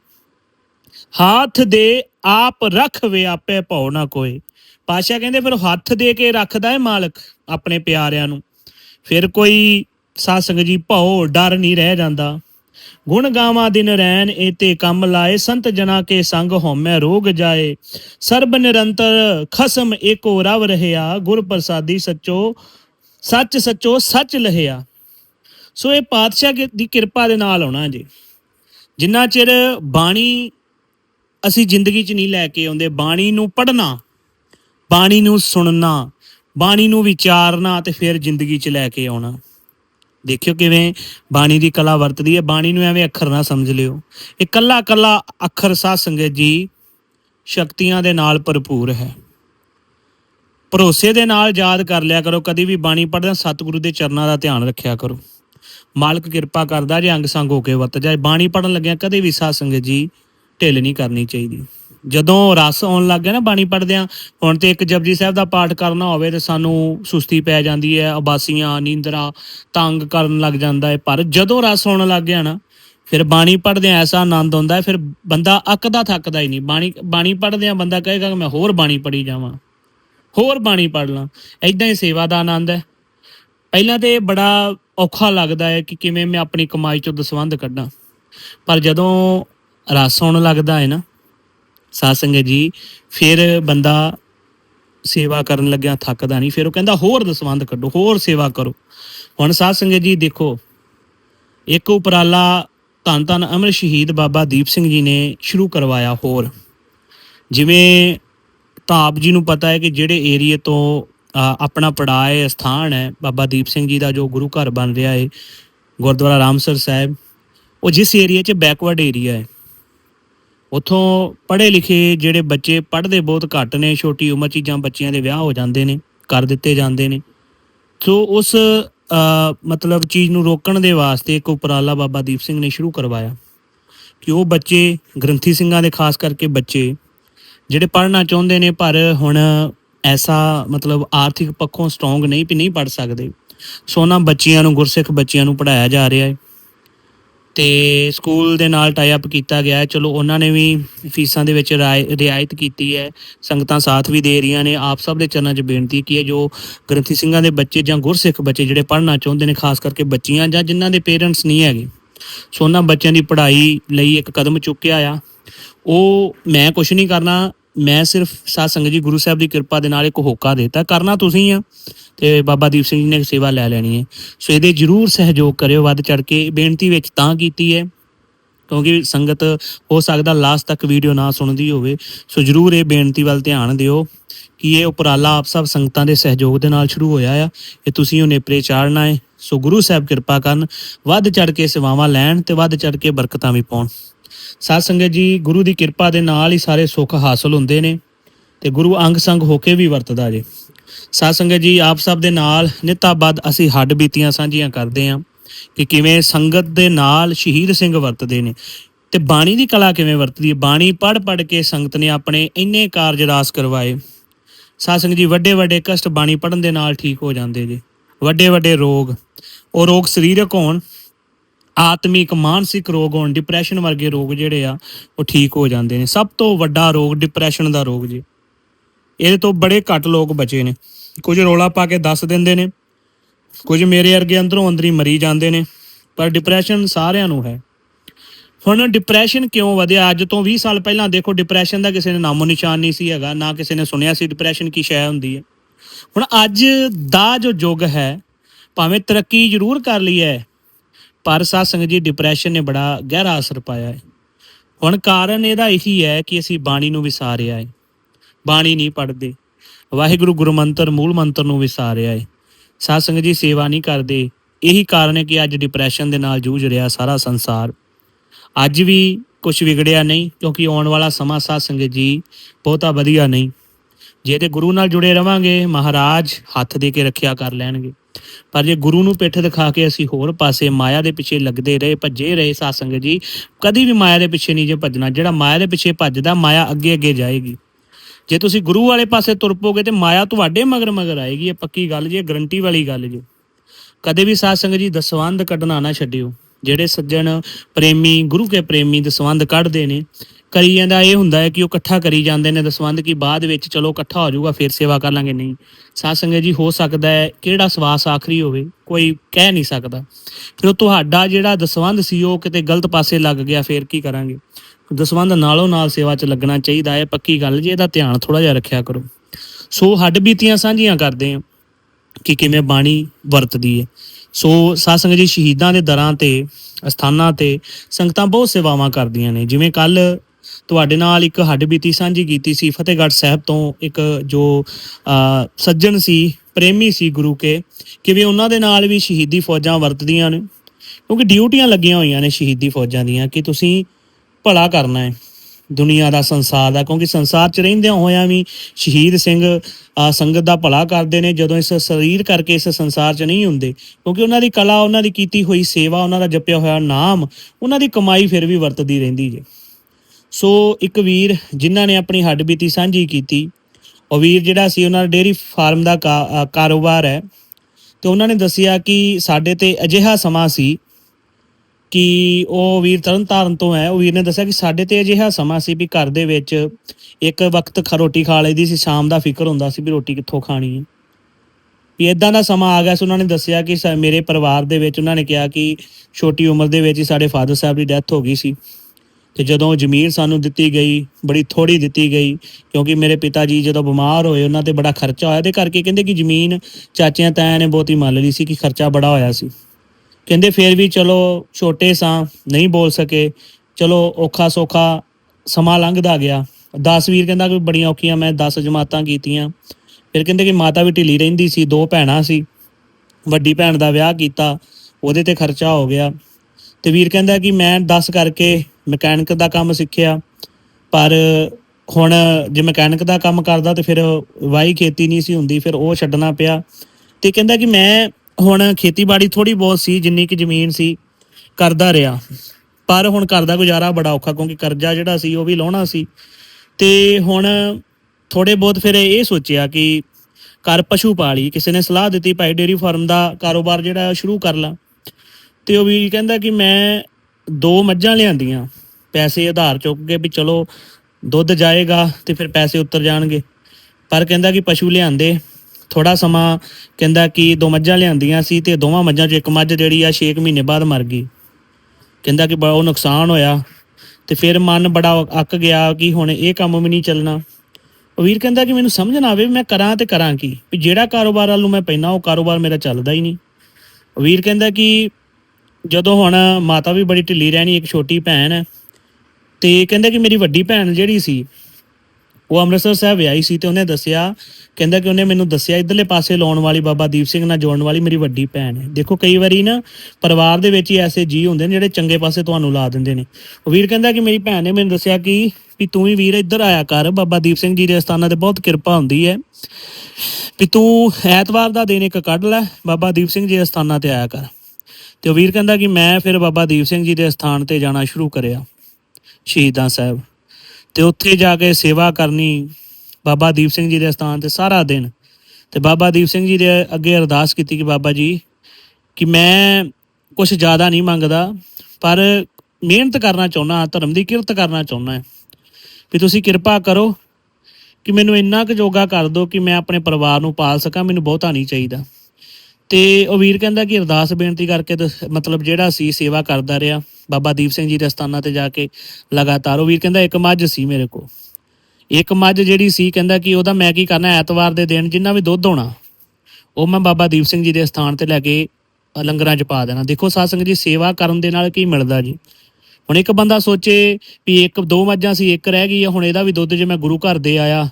ਹੱਥ ਦੇ ਆਪ ਰੱਖ ਵੇ ਆਪੇ ਭਉ ਨਾ ਕੋਏ। ਪਾਸ਼ਾ ਕਹਿੰਦੇ ਫਿਰ ਹੱਥ ਦੇ ਕੇ ਰੱਖਦਾ ਹੈ ਮਾਲਕ ਆਪਣੇ ਪਿਆਰਿਆਂ ਨੂੰ। ਫਿਰ ਕੋਈ ਸਾਸੰਗ ਜੀ ਭਉ ਡਰ ਨਹੀਂ ਰਹਿ ਜਾਂਦਾ। ਗੁਣ ਗਾਵਾਂ ਦਿਨ ਰੈਨ ਏਤੇ ਕੰਮ ਲਾਏ। ਸੰਤ ਜਨਾ ਕੇ ਸੰਗ ਹਉਮੈ ਰੋਗ ਜਾਏ। ਸਰਬ ਨਿਰੰਤਰ ਖਸਮ ਏਕੋ ਰਵ ਰਹਿਆ। ਗੁਰ ਪ੍ਰਸਾਦੀ ਸੱਚੋ, ਸੱਚ ਸੱਚੋ ਸੱਚ ਲਹਿਆ। ਸੋ ਇਹ ਪਾਤਸ਼ਾਹ ਦੀ ਕਿਰਪਾ ਦੇ ਨਾਲ ਆਉਣਾ ਜੀ। ਜਿੰਨਾ ਚਿਰ ਬਾਣੀ ਅਸੀਂ ਜ਼ਿੰਦਗੀ 'ਚ ਨਹੀਂ ਲੈ ਕੇ ਆਉਂਦੇ, ਬਾਣੀ ਨੂੰ ਪੜ੍ਹਨਾ, ਬਾਣੀ ਨੂੰ ਸੁਣਨਾ, ਬਾਣੀ ਨੂੰ ਵਿਚਾਰਨਾ ਤੇ ਫਿਰ ਜ਼ਿੰਦਗੀ 'ਚ ਲੈ ਕੇ ਆਉਣਾ। ਦੇਖਿਓ ਕਿਵੇਂ ਬਾਣੀ ਦੀ ਕਲਾ ਵਰਤਦੀ ਹੈ। ਬਾਣੀ ਨੂੰ ਐਵੇਂ ਅੱਖਰ ਨਾ ਸਮਝ ਲਿਓ। ਇਹ ਇਕੱਲਾ ਕੱਲਾ ਅੱਖਰ ਸਾਧ ਸੰਗਤ ਜੀ ਸ਼ਕਤੀਆਂ ਦੇ ਨਾਲ ਭਰਪੂਰ ਹੈ। ਭਰੋਸੇ ਦੇ ਨਾਲ ਯਾਦ ਕਰ ਲਿਆ ਕਰੋ। ਕਦੀ ਵੀ ਬਾਣੀ ਪੜ੍ਹਦਾ, ਸਤਿਗੁਰੂ ਦੇ ਚਰਨਾਂ ਦਾ ਧਿਆਨ ਰੱਖਿਆ ਕਰੋ। ਮਾਲਕ ਕਿਰਪਾ ਕਰਦਾ, ਜੇ ਅੰਗ ਸੰਗ ਹੋ ਕੇ ਵਰਤ ਜਾਏ। ਬਾਣੀ ਪੜਨ ਲੱਗਿਆ ਕਦੇ ਵੀ ਸਾਧ ਸੰਗਤ ਜੀ ਢਿੱਲ ਨਹੀਂ ਕਰਨੀ ਚਾਹੀਦੀ। ਜਦੋਂ ਰਸ ਆਉਣ ਲੱਗ ਗਿਆ ਨਾ ਬਾਣੀ ਪੜਦਿਆਂ ਹੁਣ ਤੇ ਇੱਕ ਜਪਜੀ ਸਾਹਿਬ ਦਾ ਪਾਠ ਕਰਨਾ ਹੋਵੇ ਤੇ ਸਾਨੂੰ ਸੁਸਤੀ ਪੈ ਜਾਂਦੀ ਹੈ, ਉਬਾਸੀਆਂ, ਨੀਂਦਰਾ ਤੰਗ ਕਰਨ ਲੱਗ ਜਾਂਦਾ ਹੈ। ਪਰ ਜਦੋਂ ਰਸ ਆਉਣ ਲੱਗ ਗਿਆ ਨਾ, ਫਿਰ ਬਾਣੀ ਪੜਦਿਆਂ ਐਸਾ ਆਨੰਦ ਆਉਂਦਾ ਹੈ, ਫਿਰ ਬੰਦਾ ਅੱਕਦਾ ਥੱਕਦਾ ਹੀ ਨਹੀਂ। ਬਾਣੀ ਬਾਣੀ ਪੜਦਿਆਂ ਬੰਦਾ ਕਹੇਗਾ ਕਿ ਮੈਂ ਹੋਰ ਬਾਣੀ ਪੜੀ ਜਾਵਾਂ, ਹੋਰ ਬਾਣੀ ਪੜ ਲਾਂ। ਐਦਾਂ ਹੀ ਸੇਵਾ ਦਾ ਆਨੰਦ ਹੈ। ਪਹਿਲਾਂ ਤੇ ਬੜਾ ਔਖਾ ਲੱਗਦਾ ਹੈ ਕਿ ਕਿਵੇਂ ਮੈਂ ਆਪਣੀ ਕਮਾਈ ਚੋਂ ਦਸਵੰਧ ਕੱਢਾਂ। ਪਰ ਜਦੋਂ ਰਸ ਆਉਣ ਲੱਗਦਾ ਹੈ ਨਾ ਸਾਧ ਸੰਗਤ ਜੀ ਫਿਰ ਬੰਦਾ ਸੇਵਾ ਕਰਨ ਲੱਗਿਆ ਥੱਕਦਾ ਨਹੀਂ ਫਿਰ ਉਹ ਕਹਿੰਦਾ ਹੋਰ ਦਸਵੰਧ ਕੱਢੋ ਹੋਰ ਸੇਵਾ ਕਰੋ। ਹੁਣ ਸਾਧ ਸੰਗਤ ਜੀ ਦੇਖੋ ਇੱਕ ਉਪਰਾਲਾ ਧੰਨ ਧੰਨ ਅਮਰ ਸ਼ਹੀਦ ਬਾਬਾ ਦੀਪ ਸਿੰਘ ਜੀ ਨੇ ਸ਼ੁਰੂ ਕਰਵਾਇਆ ਹੋਰ। ਜਿਵੇਂ ਤਾਂ ਆਪ ਜੀ ਨੂੰ ਪਤਾ ਹੈ ਕਿ ਜਿਹੜੇ ਏਰੀਏ ਤੋਂ ਅ, ਆਪਣਾ ਪੜਾਏ ਸਥਾਨ ਹੈ ਬਾਬਾ ਦੀਪ ਸਿੰਘ ਜੀ ਦਾ ਜੋ ਗੁਰੂ ਘਰ ਬਣ ਰਿਹਾ ਹੈ ਗੁਰਦੁਆਰਾ ਰਾਮਸਰ ਸਾਹਿਬ ਉਹ ਜਿਸ ਏਰੀਏ 'ਚ ਬੈਕਵਰਡ ਏਰੀਆ ਹੈ ਉਥੋਂ ਪੜ੍ਹੇ ਲਿਖੇ ਜਿਹੜੇ ਬੱਚੇ ਪੜ੍ਹਦੇ ਬਹੁਤ ਘੱਟ ਨੇ, ਛੋਟੀ ਉਮਰ 'ਚ ਜਾਂ ਬੱਚਿਆਂ ਦੇ ਵਿਆਹ ਹੋ ਜਾਂਦੇ ਨੇ, ਕਰ ਦਿੱਤੇ ਜਾਂਦੇ ਨੇ। ਸੋ ਉਸ ਮਤਲਬ ਚੀਜ਼ ਨੂੰ ਰੋਕਣ ਦੇ ਵਾਸਤੇ ਇੱਕ ਉਪਰਾਲਾ ਬਾਬਾ ਦੀਪ ਸਿੰਘ ਨੇ ਸ਼ੁਰੂ ਕਰਵਾਇਆ ਕਿ ਉਹ ਬੱਚੇ, ਗ੍ਰੰਥੀ ਸਿੰਘਾਂ ਦੇ ਖਾਸ ਕਰਕੇ ਬੱਚੇ, ਜਿਹੜੇ ਪੜ੍ਹਨਾ ਚਾਹੁੰਦੇ ਨੇ ਪਰ ਹੁਣ ਐਸਾ ਮਤਲਬ ਆਰਥਿਕ ਪੱਖੋਂ ਸਟਰੋਂਗ ਨਹੀਂ ਵੀ ਨਹੀਂ ਪੜ੍ਹ ਸਕਦੇ। ਸੋ ਉਹਨਾਂ ਬੱਚਿਆਂ ਨੂੰ, ਗੁਰਸਿੱਖ ਬੱਚਿਆਂ ਨੂੰ ਪੜਾਇਆ ਜਾ ਰਿਹਾ ਹੈ। ਤੇ ਸਕੂਲ ਦੇ ਨਾਲ ਟਾਈ ਅਪ ਕੀਤਾ ਗਿਆ ਹੈ। ਚਲੋ, ਉਹਨਾਂ ਨੇ ਵੀ ਫੀਸਾਂ ਦੇ ਵਿੱਚ ਰਾਇ- ਰਿਆਇਤ ਕੀਤੀ ਹੈ। ਸੰਗਤਾਂ ਸਾਥ ਵੀ ਦੇ ਰਹੀਆਂ ਨੇ। ਆਪ ਸਭ ਦੇ ਚਰਨਾਂ 'ਚ ਬੇਨਤੀ ਕੀ ਹੈ, ਜੋ ਗ੍ਰੰਥੀ ਸਿੰਘਾਂ ਦੇ ਬੱਚੇ ਜਾਂ ਗੁਰਸਿੱਖ ਬੱਚੇ ਜਿਹੜੇ ਪੜ੍ਹਨਾ ਚਾਹੁੰਦੇ ਨੇ, ਖਾਸ ਕਰਕੇ ਬੱਚੀਆਂ ਜਾਂ ਜਿਨ੍ਹਾਂ ਦੇ ਪੇਰੈਂਟਸ ਨਹੀਂ ਹੈਗੇ। ਸੋ ਉਹਨਾਂ ਬੱਚਿਆਂ ਦੀ ਪੜ੍ਹਾਈ ਲਈ ਇੱਕ ਕਦਮ ਚੁੱਕਿਆ ਆ। ਉਹ, ਮੈਂ ਕੁਝ ਨਹੀਂ ਕਰਨਾ ਮੈਂ ਸਿਰਫ ਸਾਧ ਸੰਗਤ ਜੀ ਗੁਰੂ ਸਾਹਿਬ ਦੀ ਕਿਰਪਾ ਦੇ ਨਾਲ ਇੱਕ ਹੋਕਾ ਦਿੱਤਾ। ਕਰਨਾ ਤੁਸੀਂ ਆ ਤੇ ਬਾਬਾ ਦੀਪ ਸਿੰਘ ਜੀ ਨੇ ਸੇਵਾ ਲੈ ਲੈਣੀ ਹੈ। ਸੋ ਇਹਦੇ ਜਰੂਰ ਸਹਿਯੋਗ ਕਰਿਓ। ਵੱਧ ਚੜ ਕੇ ਬੇਨਤੀ ਵਿੱਚ ਤਾਂ ਕੀਤੀ ਹੈ, ਕਿਉਂਕਿ ਸੰਗਤ ਹੋ ਸਕਦਾ ਲਾਸਟ ਤੱਕ ਵੀਡੀਓ ਨਾ ਸੁਣਦੀ ਹੋਵੇ। ਸੋ ਜਰੂਰ ਇਹ ਬੇਨਤੀ ਵੱਲ ਧਿਆਨ ਦਿਓ ਕਿ ਇਹ ਉਪਰਾਲਾ ਆਪ ਸਭ ਸੰਗਤਾਂ ਦੇ ਸਹਿਯੋਗ ਦੇ ਨਾਲ ਸ਼ੁਰੂ ਹੋਇਆ ਆ। ਇਹ ਤੁਸੀਂ ਉਹ ਨੇਪਰੇ ਚਾੜਨਾ ਹੈ। ਸੋ ਗੁਰੂ ਸਾਹਿਬ ਕਿਰਪਾ ਕਰਨ। ਵੱਧ ਚੜ ਕੇ ਸੇਵਾਵਾਂ ਲੈਣ ਤੇ ਵੱਧ ਚੜ ਕੇ ਬਰਕਤਾਂ ਵੀ ਪਾਉਣ। ਸਾਧ ਸੰਗਤ ਜੀ, ਗੁਰੂ ਦੀ ਕਿਰਪਾ ਦੇ ਨਾਲ ਹੀ ਸਾਰੇ ਸੁੱਖ ਹਾਸਲ ਹੁੰਦੇ ਨੇ ਤੇ ਗੁਰੂ ਅੰਗ ਸੰਗ ਹੋ ਕੇ ਵੀ ਵਰਤਦਾ ਜੇ। ਸਾਧ ਸੰਗਤ ਜੀ, ਆਪ ਸਭ ਦੇ ਨਾਲ ਨਿਤਾਬਦ ਅਸੀਂ ਹੱਡ ਬੀਤੀਆਂ ਸਾਂਝੀਆਂ ਕਰਦੇ ਹਾਂ ਕਿ ਕਿਵੇਂ ਸੰਗਤ ਦੇ ਨਾਲ ਸ਼ਹੀਦ ਸਿੰਘ ਵਰਤਦੇ ਨੇ। ਤੇ ਬਾਣੀ ਦੀ ਕਲਾ ਕਿਵੇਂ ਵਰਤਦੀ ਹੈ ਬਾਣੀ ਪੜ ਪੜ ਕੇ ਸੰਗਤ ਨੇ ਆਪਣੇ ਇੰਨੇ ਕਾਰਜ ਰਾਸ ਕਰਵਾਏ। ਸਾਧ ਸੰਗਤ ਜੀ, ਵੱਡੇ ਵੱਡੇ ਕਸ਼ਟ ਬਾਣੀ ਪੜਨ ਦੇ ਨਾਲ ਠੀਕ ਹੋ ਜਾਂਦੇ ਜੀ। ਵੱਡੇ ਵੱਡੇ ਰੋਗ, ਉਹ ਰੋਗ ਸਰੀਰਕ ਹੋਣ ਆਤਮਿਕ ਮਾਨਸਿਕ ਰੋਗ ਹੋਣ ਡਿਪਰੈਸ਼ਨ ਵਰਗੇ ਰੋਗ ਜਿਹੜੇ ਆ, ਉਹ ਠੀਕ ਹੋ ਜਾਂਦੇ ਨੇ। ਸਭ ਤੋਂ ਵੱਡਾ ਰੋਗ ਡਿਪਰੈਸ਼ਨ ਦਾ ਰੋਗ ਜੀ। ਇਹਦੇ ਤੋਂ ਬੜੇ ਘੱਟ ਲੋਕ ਬਚੇ ਨੇ। ਕੁਝ ਰੋਲਾ ਪਾ ਕੇ ਦੱਸ ਦਿੰਦੇ ਨੇ। ਕੁਝ ਮੇਰੇ ਵਰਗੇ ਅੰਦਰੋਂ ਅੰਦਰੀ ਮਰੀ ਜਾਂਦੇ ਨੇ। ਪਰ ਡਿਪਰੈਸ਼ਨ ਸਾਰਿਆਂ ਨੂੰ ਹੈ। ਹੁਣ ਡਿਪਰੈਸ਼ਨ ਕਿਉਂ ਵਧਿਆ? ਅੱਜ ਤੋਂ 20 ਸਾਲ ਪਹਿਲਾਂ ਦੇਖੋ ਡਿਪਰੈਸ਼ਨ ਦਾ ਕਿਸੇ ਨੇ ਨਾਮੋ ਨਿਸ਼ਾਨ ਨਹੀਂ ਸੀ ਹੈਗਾ, ਨਾ ਕਿਸੇ ਨੇ ਸੁਣਿਆ ਸੀ ਡਿਪਰੈਸ਼ਨ ਕੀ ਸ਼ੈ ਹੁੰਦੀ ਹੈ। ਹੁਣ ਅੱਜ ਦਾ ਜੋ ਯੁੱਗ ਹੈ, ਭਾਵੇਂ ਤਰੱਕੀ ਜ਼ਰੂਰ ਕਰ ਲਈ ਹੈ ਪਰ ਸਾਧ ਜੀ ਡਿਪਰੈਸ਼ਨ ਨੇ ਬੜਾ ਗਹਿਰਾ ਅਸਰ ਪਾਇਆ ਹੈ। ਹੁਣ ਕਾਰਨ ਇਹਦਾ ਇਹੀ ਹੈ ਕਿ ਅਸੀਂ ਬਾਣੀ ਨੂੰ ਵਿਸਾਰਿਆ ਹੈ। ਬਾਣੀ ਨਹੀਂ ਪੜ੍ਹਦੇ। ਵਾਹਿਗੁਰੂ ਗੁਰੂ ਮੰਤਰ, ਮੂਲ ਮੰਤਰ ਨੂੰ ਵਿਸਾਰਿਆ ਹੈ। ਸਾਧ ਜੀ, ਸੇਵਾ ਨਹੀਂ ਕਰਦੇ। ਇਹੀ ਕਾਰਨ ਹੈ ਕਿ ਅੱਜ ਡਿਪਰੈਸ਼ਨ ਦੇ ਨਾਲ ਜੂਝ ਰਿਹਾ ਸਾਰਾ ਸੰਸਾਰ। ਅੱਜ ਵੀ ਕੁਝ ਵਿਗੜਿਆ ਨਹੀਂ, ਕਿਉਂਕਿ ਆਉਣ ਵਾਲਾ ਸਮਾਂ ਸਾਧ ਜੀ ਬਹੁਤਾ ਵਧੀਆ ਨਹੀਂ। ਜੇ ਤੇ ਗੁਰੂ ਨਾਲ ਜੁੜੇ ਰਵਾਂਗੇ, ਮਹਾਰਾਜ ਹੱਥ ਦੇ ਕੇ ਰੱਖਿਆ ਕਰ ਲੈਣਗੇ। ਪਰ ਜੇ ਗੁਰੂ ਨੂੰ ਪਿੱਠ ਦਿਖਾ ਕੇ ਅਸੀਂ ਹੋਰ ਪਾਸੇ ਮਾਇਆ ਦੇ ਪਿੱਛੇ ਲੱਗਦੇ ਰਹੇ, ਭੱਜੇ ਰਹੇ, ਸਾਧ ਜੀ, ਕਦੀ ਵੀ ਮਾਇਆ ਦੇ ਪਿੱਛੇ ਨਹੀਂ ਜੇ ਭੱਜਣਾ। ਜਿਹੜਾ ਮਾਇਆ ਦੇ ਪਿੱਛੇ ਭੱਜਦਾ, ਮਾਇਆ ਅੱਗੇ ਅੱਗੇ ਜਾਏਗੀ। ਜੇ ਤੁਸੀਂ ਗੁਰੂ ਵਾਲੇ ਪਾਸੇ ਤੁਰ ਪੋਗੇ ਤੇ ਮਾਇਆ ਤੁਹਾਡੇ ਮਗਰ ਮਗਰ ਆਏਗੀ। ਇਹ ਪੱਕੀ ਗੱਲ ਜੀ ਗਰੰਟੀ ਵਾਲੀ ਗੱਲ ਜੀ। ਕਦੇ ਵੀ ਸਾਧ ਸੰਗਤ ਜੀ ਦਸਵੰਦ ਕੱਢਣਾ ਨਾ ਛੱਡਿਓ। ਜਿਹੜੇ ਸੱਜਣ ਪ੍ਰੇਮੀ, ਗੁਰੂ ਕੇ ਪ੍ਰੇਮੀ ਦਸਵੰਦ ਕੱਢਦੇ ਨੇ ਕਈ ਜਾਂਦਾ ਇਹ ਹੁੰਦਾ ਹੈ ਕਿ ਉਹ ਇਕੱਠਾ ਕਰੀ ਜਾਂਦੇ ਨੇ ਦਸਵੰਦ ਕੀ ਬਾਅਦ ਵਿੱਚ ਚਲੋ ਇਕੱਠਾ ਹੋ ਜਾਊਗਾ, ਫਿਰ ਸੇਵਾ ਕਰ ਲਾਂਗੇ, ਨਹੀਂ। ਸਾਧ ਸੰਗਤ ਜੀ, ਹੋ ਸਕਦਾ ਹੈ ਕਿਹੜਾ ਸਵਾਸ ਆਖਰੀ ਹੋਵੇ, ਕੋਈ ਕਹਿ ਨਹੀਂ ਸਕਦਾ। ਫਿਰ ਉਹ ਤੁਹਾਡਾ ਜਿਹੜਾ ਦਸਵੰਦ ਸੀ, ਉਹ ਕਿਤੇ ਗਲਤ ਪਾਸੇ ਲੱਗ ਗਿਆ, ਫਿਰ ਕੀ ਕਰਾਂਗੇ? ਦਸਵੰਦ ਨਾਲੋਂ ਨਾਲ ਸੇਵਾ 'ਚ ਲੱਗਣਾ ਚਾਹੀਦਾ ਹੈ, ਪੱਕੀ ਗੱਲ ਜੀ, ਇਹਦਾ ਧਿਆਨ ਥੋੜਾ ਜਿਹਾ ਰੱਖਿਆ ਕਰੋ। ਸੋ ਹੱਡ ਬੀਤੀਆਂ ਸਾਂਝੀਆਂ ਕਰਦੇ ਆ ਕਿ ਕਿਵੇਂ ਬਾਣੀ ਵਰਤਦੀ ਹੈ। ਸੋ ਸਾਧ ਜੀ ਸ਼ਹੀਦਾਂ ਦੇ ਦਰਾਂ ਤੇ ਅਸਥਾਨਾਂ ਤੇ ਸੰਗਤਾਂ ਬਹੁਤ ਸੇਵਾਵਾਂ ਕਰਦੀਆਂ ਨੇ। ਜਿਵੇਂ ਕੱਲ ਤੁਹਾਡੇ ਨਾਲ ਇੱਕ ਹੱਡ ਬੀਤੀ ਸਾਂਝੀ ਕੀਤੀ ਸੀ ਫਤਿਹਗੜ੍ਹ ਸਾਹਿਬ ਤੋਂ ਇੱਕ ਜੋ ਅ, ਸੱਜਣ ਸੀ ਪ੍ਰੇਮੀ ਸੀ ਗੁਰੂ ਕੇ ਕਿਵੇਂ ਉਹਨਾਂ ਦੇ ਨਾਲ ਵੀ ਸ਼ਹੀਦੀ ਫੌਜਾਂ ਵਰਤਦੀਆਂ ਨੇ। ਕਿਉਂਕਿ ਡਿਊਟੀਆਂ ਲੱਗੀਆਂ ਹੋਈਆਂ ਨੇ ਸ਼ਹੀਦੀ ਫੌਜਾਂ ਦੀਆਂ ਕਿ ਤੁਸੀਂ ਭਲਾ ਕਰਨਾ ਹੈ। ਦੁਨੀਆ ਦਾ ਸੰਸਾਰ ਦਾ, ਕਿਉਂਕਿ ਸੰਸਾਰ 'ਚ ਰਹਿੰਦਿਆਂ ਹੋਇਆਂ ਵੀ ਸ਼ਹੀਦ ਸਿੰਘ ਸੰਗਤ ਦਾ ਭਲਾ ਕਰਦੇ ਨੇ, ਜਦੋਂ ਇਸ ਸਰੀਰ ਕਰਕੇ ਇਸ ਸੰਸਾਰ 'ਚ ਨਹੀਂ ਹੁੰਦੇ। ਕਿਉਂਕਿ ਉਹਨਾਂ ਦੀ ਕਲਾ, ਉਹਨਾਂ ਦੀ ਕੀਤੀ ਹੋਈ ਸੇਵਾ, ਉਹਨਾਂ ਦਾ ਜਪਿਆ ਹੋਇਆ ਨਾਮ, ਉਹਨਾਂ ਦੀ ਕਮਾਈ ਫਿਰ ਵੀ ਵਰਤਦੀ ਰਹਿੰਦੀ ਜੇ। ਸੋ ਇੱਕ ਵੀਰ ਜਿਨ੍ਹਾਂ ਨੇ ਆਪਣੀ ਹੱਡਬੀਤੀ ਸਾਂਝੀ ਕੀਤੀ, ਉਹ ਵੀਰ ਜਿਹੜਾ ਸੀ, ਉਹਨਾਂ ਦਾ ਡੇਅਰੀ ਫਾਰਮ ਦਾ ਕਾ- ਕਾਰੋਬਾਰ ਹੈ। ਤੇ ਉਹਨਾਂ ਨੇ ਦੱਸਿਆ ਕਿ ਸਾਡੇ ਤੇ ਅਜਿਹਾ ਸਮਾਂ ਸੀ ਕਿ ਉਹ ਵੀਰ ਤਰਨਤਾਰਨ ਤੋਂ ਹੈ। ਉਹ ਵੀਰ ਨੇ ਦੱਸਿਆ ਕਿ ਸਾਡੇ ਤੇ ਅਜਿਹਾ ਸਮਾਂ ਸੀ ਵੀ ਘਰ ਦੇ ਵਿੱਚ ਇੱਕ ਵਕਤ ਖ ਰੋਟੀ ਖਾ ਲਈਦੀ ਸੀ। ਸ਼ਾਮ ਦਾ ਫਿਕਰ ਹੁੰਦਾ ਸੀ ਵੀ ਰੋਟੀ ਕਿੱਥੋਂ ਖਾਣੀ ਹੈ। ਵੀ ਇਦਾਂ ਦਾ ਸਮਾਂ ਆ ਗਿਆ ਸੀ। ਉਹਨਾਂ ਨੇ ਦੱਸਿਆ ਕਿ ਮੇਰੇ ਪਰਿਵਾਰ ਦੇ ਵਿੱਚ ਉਹਨਾਂ ਨੇ ਕਿਹਾ ਕਿ ਛੋਟੀ ਉਮਰ ਦੇ ਵਿੱਚ ਹੀ ਸਾਡੇ ਫਾਦਰ ਸਾਹਿਬ ਦੀ ਡੈਥ ਹੋ ਗਈ ਸੀ। ਤੇ ਜਦੋਂ ਜ਼ਮੀਨ ਸਾਨੂੰ ਦਿੱਤੀ ਗਈ, ਬੜੀ ਥੋੜੀ ਦਿੱਤੀ ਗਈ, ਕਿਉਂਕਿ ਮੇਰੇ ਪਿਤਾ ਜੀ ਜਦੋਂ ਬਿਮਾਰ ਹੋਏ, ਉਹਨਾਂ ਤੇ ਬੜਾ ਖਰਚਾ ਹੋਇਆ। ਤੇ ਕਰਕੇ ਕਹਿੰਦੇ ਕਿ ਜ਼ਮੀਨ ਚਾਚਿਆਂ, ਤਾਇਆਂ ਨੇ ਬਹੁਤੀ ਮੰਨ ਲਈ ਸੀ ਕਿ ਖਰਚਾ ਬੜਾ ਹੋਇਆ ਸੀ। ਕਹਿੰਦੇ ਫੇਰ ਵੀ ਚਲੋ ਛੋਟੇ ਸਾਂ, ਨਹੀਂ ਬੋਲ ਸਕੇ। ਚਲੋ ਔਖਾ ਸੌਖਾ ਸਮਾਂ ਲੰਘਦਾ ਗਿਆ। 10 ਵੀਰ ਕਹਿੰਦਾ ਕਿ ਬੜੀਆਂ ਔਖੀਆਂ ਮੈਂ 10 ਜਮਾਤਾਂ ਕੀਤੀਆਂ। ਫਿਰ ਕਹਿੰਦੇ ਕਿ ਮਾਤਾ ਵੀ ਢਿੱਲੀ ਰਹਿੰਦੀ ਸੀ, ਦੋ ਭੈਣਾਂ ਸੀ। ਵੱਡੀ ਭੈਣ ਦਾ ਵਿਆਹ ਕੀਤਾ, ਉਹਦੇ ਤੇ ਖਰਚਾ ਹੋ ਗਿਆ। ਤੇ ਵੀਰ ਕਹਿੰਦਾ ਕਿ ਮੈਂ 10 ਕਰਕੇ ਮਕੈਨਿਕ ਦਾ ਕੰਮ ਸਿੱਖਿਆ। ਪਰ ਹੁਣ ਜੇ ਮਕੈਨਿਕ ਦਾ ਕੰਮ ਕਰਦਾ ਤੇ ਫਿਰ ਵਾਹੀ ਖੇਤੀ ਨਹੀਂ ਸੀ ਹੁੰਦੀ, ਫਿਰ ਉਹ ਛੱਡਣਾ ਪਿਆ। ਤੇ ਕਹਿੰਦਾ ਕਿ ਮੈਂ ਹੁਣ ਖੇਤੀਬਾੜੀ ਥੋੜੀ ਬਹੁਤ ਸੀ, ਜਿੰਨੀ ਕਿ ਜ਼ਮੀਨ ਸੀ, ਕਰਦਾ ਰਿਹਾ। ਪਰ ਹੁਣ ਘਰ ਦਾ ਗੁਜ਼ਾਰਾ ਬੜਾ ਔਖਾ, ਕਿਉਂਕਿ ਕਰਜ਼ਾ ਜਿਹੜਾ ਸੀ, ਉਹ ਵੀ ਲਾਉਣਾ ਸੀ। ਤੇ ਹੁਣ ਥੋੜੇ ਬਹੁਤ ਫਿਰ ਇਹ ਸੋਚਿਆ ਕਿ ਘਰ ਪਸ਼ੂ ਪਾਲੀ। ਕਿਸੇ ਨੇ ਸਲਾਹ ਦਿੱਤੀ, ਭਾਈ ਡੇਰੀ ਫਾਰਮ ਦਾ ਕਾਰੋਬਾਰ ਜਿਹੜਾ ਸ਼ੁਰੂ ਕਰ ਲਾ। ਤੇ ਉਹ ਵੀ ਕਹਿੰਦਾ ਕਿ ਮੈਂ ਦੋ ਮੱਝਾਂ ਲਿਆਂਦੀਆਂ। ਪੈਸੇ ਆਧਾਰ ਚੁੱਕ ਕੇ ਵੀ ਚਲੋ, ਦੁੱਧ ਜਾਏਗਾ ਤੇ ਫਿਰ ਪੈਸੇ ਉੱਤਰ ਜਾਣਗੇ। ਪਰ ਕਹਿੰਦਾ ਕਿ ਪਸ਼ੂ ਲਿਆਂਦੇ। ਥੋੜਾ ਸਮਾਂ ਕਹਿੰਦਾ ਕਿ ਦੋ ਮੱਝਾਂ ਲਿਆਂਦੀਆਂ ਸੀ ਤੇ ਦੋਵਾਂ ਮੱਝਾਂ 'ਚ ਇੱਕ ਮੱਝ ਜਿਹੜੀ ਆ 6 ਮਹੀਨੇ ਬਾਅਦ ਮਰ ਗਈ। ਕਹਿੰਦਾ ਕਿ ਬੜਾ ਉਹ ਨੁਕਸਾਨ ਹੋਇਆ। ਤੇ ਫਿਰ ਮਨ ਬੜਾ ਅੱਕ ਗਿਆ ਕਿ ਹੁਣ ਇਹ ਕੰਮ ਵੀ ਨਹੀਂ ਚੱਲਣਾ। ਵੀਰ ਕਹਿੰਦਾ ਕਿ ਮੈਨੂੰ ਸਮਝ ਨਾ ਆਵੇ ਮੈਂ ਕਰਾਂ ਤੇ ਕਰਾਂ ਕੀ, ਵੀ ਜਿਹੜਾ ਕਾਰੋਬਾਰ ਵੱਲ ਨੂੰ ਮੈਂ ਪੈਣਾ ਉਹ ਕਾਰੋਬਾਰ ਮੇਰਾ ਚੱਲਦਾ ਹੀ ਨਹੀਂ। ਵੀਰ ਕਹਿੰਦਾ ਕਿ ਜਦੋਂ ਹੁਣ ਮਾਤਾ ਵੀ ਬੜੀ ਢਿੱਲੀ ਰਹਿਣੀ, ਇੱਕ ਛੋਟੀ ਭੈਣ ਹੈ ਤੇ ਕਹਿੰਦਾ ਕਿ ਮੇਰੀ ਵੱਡੀ ਭੈਣ ਜਿਹੜੀ ਸੀ ਉਹ ਅੰਮ੍ਰਿਤਸਰ ਸਾਹਿਬ ਵਿਆਹੀ ਸੀ ਤੇ ਉਹਨੇ ਦੱਸਿਆ, ਕਹਿੰਦਾ ਕਿ ਉਹਨੇ ਮੈਨੂੰ ਦੱਸਿਆ, ਇਧਰਲੇ ਪਾਸੇ ਲਾਉਣ ਵਾਲੀ ਬਾਬਾ ਦੀਪ ਸਿੰਘ ਨਾਲ ਜੋੜਨ ਵਾਲੀ ਮੇਰੀ ਵੱਡੀ ਭੈਣ ਹੈ। ਦੇਖੋ, ਕਈ ਵਾਰੀ ਨਾ ਪਰਿਵਾਰ ਦੇ ਵਿੱਚ ਹੀ ਐਸੇ ਜੀ ਹੁੰਦੇ ਨੇ ਜਿਹੜੇ ਚੰਗੇ ਪਾਸੇ ਤੁਹਾਨੂੰ ਲਾ ਦਿੰਦੇ ਨੇ। ਉਹ ਵੀਰ ਕਹਿੰਦਾ ਕਿ ਮੇਰੀ ਭੈਣ ਨੇ ਮੈਨੂੰ ਦੱਸਿਆ ਕਿ, ਵੀ ਤੂੰ ਵੀ ਵੀਰ ਇੱਧਰ ਆਇਆ ਕਰ, ਬਾਬਾ ਦੀਪ ਸਿੰਘ ਜੀ ਦੇ ਅਸਥਾਨਾਂ ਤੇ ਬਹੁਤ ਕਿਰਪਾ ਹੁੰਦੀ ਹੈ। ਵੀ ਤੂੰ ਐਤਵਾਰ ਦਾ ਦਿਨ ਇੱਕ ਕੱਢ ਲੈ, ਬਾਬਾ ਦੀਪ ਸਿੰਘ ਜੀ ਦੇ ਅਸਥਾਨਾਂ ਤੇ ਆਇਆ ਕਰ। ਤੇ ਉਹ ਵੀਰ ਕਹਿੰਦਾ ਕਿ ਮੈਂ ਫਿਰ ਬਾਬਾ ਦੀਪ ਸਿੰਘ ਜੀ ਦੇ ਅਸਥਾਨ ਤੇ ਜਾਣਾ ਸ਼ੁਰੂ ਕਰਿਆ, ਸ਼ਹੀਦਾਂ ਸਾਹਿਬ। ਤੇ ਉੱਥੇ ਜਾ ਕੇ ਸੇਵਾ ਕਰਨੀ ਬਾਬਾ ਦੀਪ ਸਿੰਘ ਜੀ ਦੇ ਸਥਾਨ ਤੇ ਸਾਰਾ ਦਿਨ। ਤੇ ਬਾਬਾ ਦੀਪ ਸਿੰਘ ਜੀ ਦੇ ਅੱਗੇ ਅਰਦਾਸ ਕੀਤੀ ਕਿ ਬਾਬਾ ਜੀ, ਕਿ ਮੈਂ ਕੁਝ ਜ਼ਿਆਦਾ ਨਹੀਂ ਮੰਗਦਾ, ਪਰ ਮਿਹਨਤ ਕਰਨਾ ਚਾਹੁੰਦਾ ਧਰਮ ਦੀ ਕਿਰਤ ਕਰਨਾ ਚਾਹੁੰਦਾ ਵੀ ਤੁਸੀਂ ਕਿਰਪਾ ਕਰੋ ਕਿ ਮੈਨੂੰ ਇੰਨਾ ਕੁ ਜੋਗਾ ਕਰ ਦਿਓ ਕਿ ਮੈਂ ਆਪਣੇ ਪਰਿਵਾਰ ਨੂੰ ਪਾਲ ਸਕਾਂ, ਮੈਨੂੰ ਬਹੁਤਾ ਨਹੀਂ ਚਾਹੀਦਾ। ਤੇ ਉਹ ਵੀਰ ਕਹਿੰਦਾ ਕਿ ਅਰਦਾਸ ਬੇਨਤੀ ਕਰਕੇ ਮਤਲਬ ਜਿਹੜਾ ਸੀ ਸੇਵਾ ਕਰਦਾ ਰਿਹਾ, ਬਾਬਾ ਦੀਪ ਸਿੰਘ ਜੀ ਦੇ ਅਸਥਾਨਾਂ ਤੇ ਜਾ ਕੇ ਲਗਾਤਾਰ। ਉਹ ਵੀਰ ਕਹਿੰਦਾ, ਇੱਕ ਮੱਝ ਸੀ ਮੇਰੇ ਕੋਲ। ਇੱਕ ਮੱਝ ਜਿਹੜੀ ਸੀ, ਕਹਿੰਦਾ ਕਿ ਉਹਦਾ ਮੈਂ ਕੀ ਕਰਨਾ, ਐਤਵਾਰ ਦੇ ਦਿਨ ਜਿੰਨਾ ਵੀ ਦੁੱਧ ਹੋਣਾ, ਉਹ ਮੈਂ ਬਾਬਾ ਦੀਪ ਸਿੰਘ ਜੀ ਦੇ ਸਥਾਨ ਤੇ ਲੈ ਕੇ ਲੰਗਰਾਂ 'ਚ ਪਾ ਦੇਣਾ। ਦੇਖੋ ਸਾਧ ਸੰਗਤ ਜੀ, ਸੇਵਾ ਕਰਨ ਦੇ ਨਾਲ ਕੀ ਮਿਲਦਾ ਜੀ? ਹੁਣ ਇੱਕ ਬੰਦਾ ਸੋਚੇ ਵੀ ਇੱਕ, ਦੋ ਮੱਝਾਂ ਸੀ, ਇੱਕ ਰਹਿ ਗਈ ਆ, ਹੁਣ ਇਹਦਾ ਵੀ ਦੁੱਧ ਜੇ ਮੈਂ ਗੁਰੂ ਘਰ ਦੇ ਆਇਆ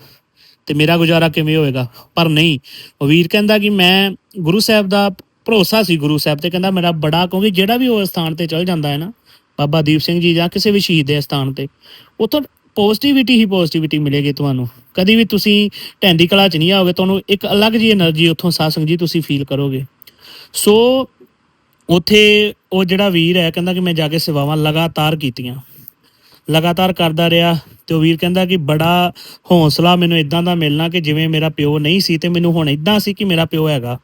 ਤੇ ਮੇਰਾ ਗੁਜ਼ਾਰਾ ਕਿਵੇਂ ਹੋਏਗਾ? ਪਰ ਨਹੀਂ, ਉਹ ਵੀਰ ਕਹਿੰਦਾ ਕਿ ਮੈਂ ਗੁਰੂ ਸਾਹਿਬ ਦਾ ਭਰੋਸਾ ਸੀ, ਗੁਰੂ ਸਾਹਿਬ ਤੇ ਕਹਿੰਦਾ ਮੇਰਾ ਬੜਾ, ਕਿਉਂਕਿ ਜਿਹੜਾ ਵੀ ਉਹ ਸਥਾਨ ਤੇ ਚਲ ਜਾਂਦਾ ਹੈ ਨਾ, ਬਾਬਾ ਦੀਪ ਸਿੰਘ ਜੀ ਜਾਂ ਕਿਸੇ ਵੀ ਸ਼ਹੀਦ ਦੇ ਸਥਾਨ ਤੇ, ਉਥੋਂ ਪੋਜ਼ਿਟਿਵਿਟੀ ਹੀ ਪੋਜ਼ਿਟਿਵਿਟੀ ਮਿਲੇਗੀ ਤੁਹਾਨੂੰ। ਕਦੀ ਵੀ ਤੁਸੀਂ ਟੈਂਦੀ ਕਲਾ ਚ ਨਹੀਂ ਆਓਗੇ, ਤੁਹਾਨੂੰ ਇੱਕ ਅਲੱਗ ਜੀ એનર્ਜੀ ਉੱਥੋਂ ਸਾਸੰਗ ਜੀ ਤੁਸੀਂ ਫੀਲ ਕਰੋਗੇ। ਸੋ ਉਥੇ ਉਹ ਜਿਹੜਾ ਵੀਰ ਹੈ, ਕਹਿੰਦਾ ਕਿ ਮੈਂ ਜਾ ਕੇ ਸੇਵਾਵਾਂ ਲਗਾਤਾਰ ਕੀਤੀਆਂ। ਲਗਾਤਾਰ ਕਰਦਾ ਰਿਹਾ ਤੇ ਉਹ ਵੀਰ ਕਹਿੰਦਾ ਕਿ ਬੜਾ ਹੌਸਲਾ ਮੈਨੂੰ ਇਦਾਂ ਦਾ ਮਿਲਣਾ ਕਿ ਜਿਵੇਂ ਮੇਰਾ ਪਿਓ ਨਹੀਂ ਸੀ ਤੇ ਮੈਨੂੰ ਹੁਣ ਇਦਾਂ ਸੀ ਕਿ ਮੇਰਾ ਪਿਓ ਹੈਗਾ।